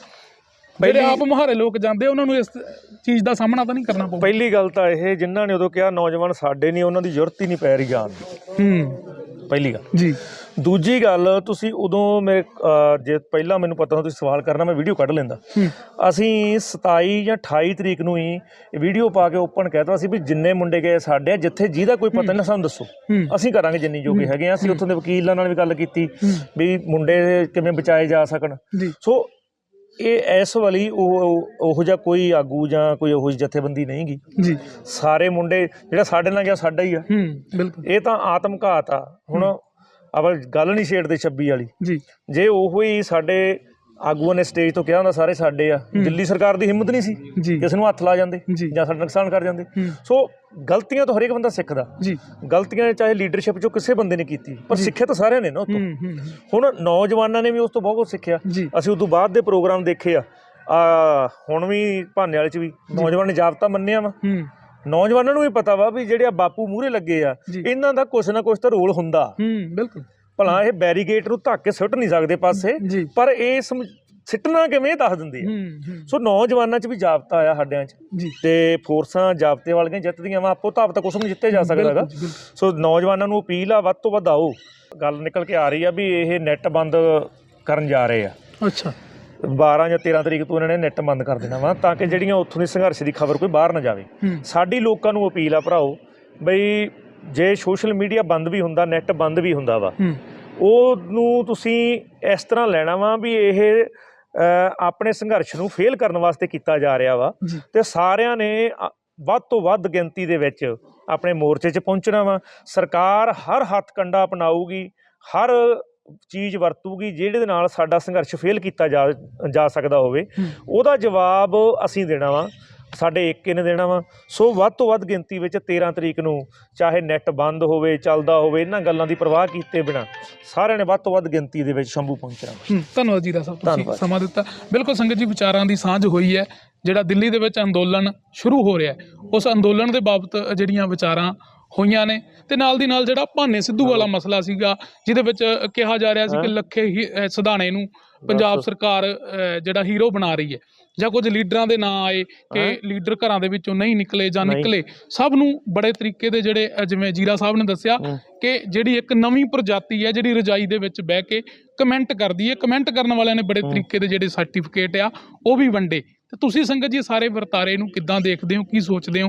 ਜਿਹੜੇ ਆਪ ਮੁਹਾਰੇ ਲੋਕ ਜਾਂਦੇ ਉਹਨਾਂ ਨੂੰ ਇਸ ਚੀਜ਼ ਦਾ ਸਾਹਮਣਾ ਤਾਂ ਨਹੀਂ ਕਰਨਾ ਪਊਗਾ। ਪਹਿਲੀ ਗੱਲ ਤਾਂ ਇਹ ਜਿਨ੍ਹਾਂ ਨੇ ਉਦੋਂ ਕਿਹਾ ਨੌਜਵਾਨ ਸਾਡੇ ਨਹੀਂ ਉਹਨਾਂ ਦੀ ਜ਼ਰੂਰਤ ਹੀ ਨਹੀਂ ਪੈ ਰਹੀ ਜਾਣ ਦੀ। ਹੂੰ। ਪਹਿਲੀ ਗੱਲ। ਜੀ। ਦੂਜੀ ਗੱਲ ਤੁਸੀਂ ਉਦੋਂ ਮੇਰੇ ਅਹ, ਜੇ ਪਹਿਲਾਂ ਮੈਨੂੰ ਪਤਾ ਹੁੰਦਾ ਤੁਸੀਂ ਸਵਾਲ ਕਰਨਾ ਮੈਂ ਵੀਡੀਓ ਕੱਢ ਲੈਂਦਾ। ਹੂੰ। ਅਸੀਂ 27 ਜਾਂ 28 ਤਰੀਕ ਨੂੰ ਹੀ ਵੀਡੀਓ ਪਾ ਕੇ ਓਪਨ ਕਹਿਤਾ ਸੀ ਵੀ ਜਿੰਨੇ ਮੁੰਡੇ ਗਏ ਸਾਡੇ ਆ, ਜਿੱਥੇ ਜਿਹਦਾ ਕੋਈ ਪਤਾ ਨਹੀਂ ਸਾਨੂੰ ਦੱਸੋ। ਹੂੰ। ਅਸੀਂ ਕਰਾਂਗੇ ਜਿੰਨੀ ਜੋਗੇ ਹੈਗੇ ਆ ਅਸੀਂ ਉੱਥੋਂ ਦੇ ਵਕੀਲਾਂ ਨਾਲ ਵੀ ਗੱਲ ਕੀਤੀ ਵੀ ਮੁੰਡੇ ਕਿਵੇਂ ਬਚਾਏ ਜਾ ਸਕਣ। ਜੀ। ਸੋ ਇਹ ਇਸ ਵਾਲੀ ਉਹ ਉਹੋ ਜਿਹਾ ਕੋਈ ਆਗੂ ਜਾਂ ਕੋਈ ਉਹੋ ਜਿਹੀ ਜਥੇਬੰਦੀ ਨਹੀਂਗੀ। ਜੀ। ਸਾਰੇ ਮੁੰਡੇ ਜਿਹੜਾ ਸਾਡੇ ਨਾਲ ਗਿਆ ਸਾਡਾ ਹੀ ਆ। ਹੂੰ ਬਿਲਕੁਲ। ਇਹ ਤਾਂ ਆਤਮ ਘਾਤ ਆ। ਹੁਣ ਆਪਾਂ ਗੱਲ ਨਹੀਂ ਛੇੜਦੇ 26 ਵਾਲੀ। ਜੀ। ਜੇ ਉਹੋ ਹੀ ਸਾਡੇ ਆਗੂਆਂ ਨੇ ਸਟੇਜ ਤੋਂ ਕਿਹਾ ਹੁੰਦਾ ਸਾਰੇ ਸਾਡੇ ਆ। ਦਿੱਲੀ ਸਰਕਾਰ ਦੀ ਹਿੰਮਤ ਨਹੀਂ ਸੀ ਕਿਸ ਨੂੰ ਹੱਥ ਲਾ ਜਾਂਦੇ ਜੀ। ਸਾਡਾ ਨੁਕਸਾਨ ਕਰ ਜਾਂਦੇ। ਸੋ ਗਲਤੀਆਂ ਤਾਂ ਹਰੇਕ ਬੰਦਾ ਸਿੱਖਦਾ। ਜੀ। ਗਲਤੀਆਂ ਚਾਹੇ ਲੀਡਰਸ਼ਿਪ ਚੋਂ ਕਿਸੇ ਬੰਦੇ ਨੇ ਕੀਤੀ ਪਰ ਸਿੱਖਿਆ ਤਾਂ ਸਾਰਿਆਂ ਨੇ ਨਾ ਉਹ ਤੋਂ ਹੂੰ ਹੂੰ। ਹੁਣ ਨੌਜਵਾਨਾਂ ਨੇ ਵੀ ਉਸ ਤੋਂ ਬਹੁਤ ਕੁਝ ਸਿੱਖਿਆ। ਅਸੀਂ ਉਸ ਤੋਂ ਬਾਅਦ ਦੇ ਪ੍ਰੋਗਰਾਮ ਦੇਖੇ ਆ। ਆ ਹੁਣ ਵੀ ਭਾਨੇ ਵਾਲੇ ਚ ਵੀ ਨੌਜਵਾਨ ਨੇ ਜਾਬਤਾ ਮੰਨਿਆ ਵਾ। ਨੌਜਵਾਨਾਂ ਨੂੰ ਵੀ ਪਤਾ ਵਾ ਵੀ ਜਿਹੜੇ ਆ ਬਾਪੂ ਮੂਹਰੇ ਲੱਗੇ ਆ। ਇਹਨਾਂ ਦਾ ਕੁਛ ਨਾ ਕੁਛ ਤਾਂ ਰੋਲ ਹੁੰਦਾ। ਹੂੰ ਬਿਲਕੁਲ। ਭਲਾ ਇਹ ਬੈਰੀਗੇਟ ਨੂੰ ਧੱਕ ਕੇ ਸੁੱਟ ਨਹੀਂ ਸਕਦੇ ਪਾਸੇ ਪਰ ਇਹ ਸਿੱਟਣਾ ਕਿਵੇਂ ਦੱਸ ਦਿੰਦੇ ਆ? ਸੋ ਨੌਜਵਾਨਾਂ 'ਚ ਵੀ ਜਾਬਤਾ ਆਇਆ ਸਾਡਿਆਂ 'ਚ। ਤੇ ਫੋਰਸਾਂ ਜਾਬਤੇ ਵਾਲੀਆਂ ਜਿੱਤਦੀਆਂ ਵਾ ਆਪੋ ਤਾਂ ਆਪ ਤਾਂ ਕੁਛ ਨਹੀਂ ਜਿੱਤੇ ਜਾ ਸਕਦਾ ਹੈਗਾ। ਸੋ ਨੌਜਵਾਨਾਂ ਨੂੰ ਅਪੀਲ ਆ ਵੱਧ ਤੋਂ ਵੱਧ ਆਓ। ਗੱਲ ਨਿਕਲ ਕੇ ਆ ਰਹੀ ਆ ਵੀ ਇਹ ਨੈਟ ਬੰਦ ਕਰਨ ਜਾ ਰਹੇ ਆ। ਅੱਛਾ। 12 ਜਾਂ 13 ਤਰੀਕ ਤੋਂ ਇਹਨਾਂ ਨੇ ਨੈਟ ਬੰਦ ਕਰ ਦੇਣਾ ਵਾ ਤਾਂ ਕਿ ਜਿਹੜੀਆਂ ਉੱਥੋਂ ਦੀ ਸੰਘਰਸ਼ ਦੀ ਖਬਰ ਕੋਈ ਬਾਹਰ ਨਾ ਜਾਵੇ। ਸਾਡੀ ਲੋਕਾਂ ਨੂੰ ਅਪੀਲ ਆ ਭਰਾਓ ਬਈ ਜੇ ਸੋਸ਼ਲ ਮੀਡੀਆ ਬੰਦ ਵੀ ਹੁੰਦਾ ਨੈਟ ਬੰਦ ਵੀ ਹੁੰਦਾ ਵਾ ਉਹ ਨੂੰ ਤੁਸੀਂ ਇਸ ਤਰ੍ਹਾਂ ਲੈਣਾ ਵਾ ਵੀ ਇਹ ਆਪਣੇ ਸੰਘਰਸ਼ ਨੂੰ ਫੇਲ ਕਰਨ ਵਾਸਤੇ ਕੀਤਾ ਜਾ ਰਿਹਾ ਵਾ ਤੇ ਸਾਰਿਆਂ ਨੇ ਵੱਧ ਤੋਂ ਵੱਧ ਗਿਣਤੀ ਦੇ ਵਿੱਚ ਆਪਣੇ ਮੋਰਚੇ 'ਚ ਪਹੁੰਚਣਾ ਵਾ। ਸਰਕਾਰ ਹਰ ਹੱਥ ਕੰਡਾ ਅਪਣਾਊਗੀ ਹਰ ਚੀਜ਼ ਵਰਤੂਗੀ ਜਿਹਦੇ ਦੇ ਨਾਲ ਸਾਡਾ ਸੰਘਰਸ਼ ਫੇਲ ਕੀਤਾ ਜਾ ਜਾ ਸਕਦਾ ਹੋਵੇ ਉਹਦਾ ਜਵਾਬ ਅਸੀਂ ਦੇਣਾ ਵਾ। ਸਾਡੇ ਏਕੇ ਨੇ ਦੇਣਾ ਵਾ। ਸੋ ਵੱਧ ਤੋਂ ਵੱਧ ਗਿਣਤੀ ਵਿੱਚ 13 ਤਰੀਕ ਨੂੰ ਚਾਹੇ ਨੈਟ ਬੰਦ ਹੋਵੇ ਚੱਲਦਾ ਹੋਵੇ ਇਹਨਾਂ ਗੱਲਾਂ ਦੀ ਪਰਵਾਹ ਕੀਤੇ ਬਿਨਾ ਸਾਰਿਆਂ ਨੇ ਵੱਧ ਤੋਂ ਵੱਧ ਗਿਣਤੀ ਦੇ ਵਿੱਚ ਸ਼ੰਭੂ ਪਹੁੰਚਣਾ ਧੰਨਵਾਦ ਜੀ ਦਾ ਸਭ ਤੁਸੀਂ। ਸਮਾਂ ਦਿੱਤਾ। ਬਿਲਕੁਲ ਸੰਗਤ ਜੀ ਵਿਚਾਰਾਂ ਦੀ ਸਾਂਝ ਹੋਈ ਹੈ। ਜਿਹੜਾ ਦਿੱਲੀ ਦੇ ਵਿੱਚ ਅੰਦੋਲਨ ਸ਼ੁਰੂ ਹੋ ਰਿਹਾ ਉਸ ਅੰਦੋਲਨ ਦੇ ਬਾਬਤ ਜਿਹੜੀਆਂ ਵਿਚਾਰਾਂ ਹੋਈਆਂ ਨੇ ਤੇ ਨਾਲ ਦੀ ਨਾਲ ਜਿਹੜਾ ਭਾਨੇ ਸਿੱਧੂ ਵਾਲਾ ਮਸਲਾ ਸੀਗਾ ਜਿਹਦੇ ਵਿੱਚ ਕਿਹਾ ਜਾ ਰਿਹਾ ਸੀ ਕਿ ਲੱਖੇ ਸਿਧਾਣੇ ਨੂੰ ਪੰਜਾਬ ਸਰਕਾਰ ਜਿਹੜਾ ਹੀਰੋ ਬਣਾ ਰਹੀ ਹੈ। ਜਾਂ ਕੁਝ ਲੀਡਰਾਂ ਦੇ ਨਾਂ ਆਏ ਕਿ। ਲੀਡਰ ਘਰਾਂ ਦੇ ਵਿੱਚੋਂ ਨਹੀਂ ਨਿਕਲੇ ਜਾਂ। ਨਿਕਲੇ ਸਭ ਨੂੰ ਬੜੇ ਤਰੀਕੇ ਦੇ ਜਿਹੜੇ ਜਿਵੇਂ ਜੀਰਾ ਸਾਹਿਬ ਨੇ ਦੱਸਿਆ। ਕਿ ਜਿਹੜੀ ਇੱਕ ਨਵੀਂ ਪ੍ਰਜਾਤੀ ਹੈ ਜਿਹੜੀ ਰਜਾਈ ਦੇ ਵਿੱਚ ਬਹਿ ਕੇ ਕਮੈਂਟ ਕਰਦੀ ਹੈ ਕਮੈਂਟ ਕਰਨ ਵਾਲਿਆਂ ਨੇ ਬੜੇ ਤਰੀਕੇ ਦੇ ਜਿਹੜੇ ਸਰਟੀਫਿਕੇਟ ਆ ਉਹ ਵੀ ਵੰਡੇ ਤੇ ਤੁਸੀਂ ਸੰਗਤ ਜੀ ਸਾਰੇ ਵਰਤਾਰੇ ਨੂੰ ਕਿੱਦਾਂ ਦੇਖਦੇ ਹੋ ਕੀ ਸੋਚਦੇ ਹੋ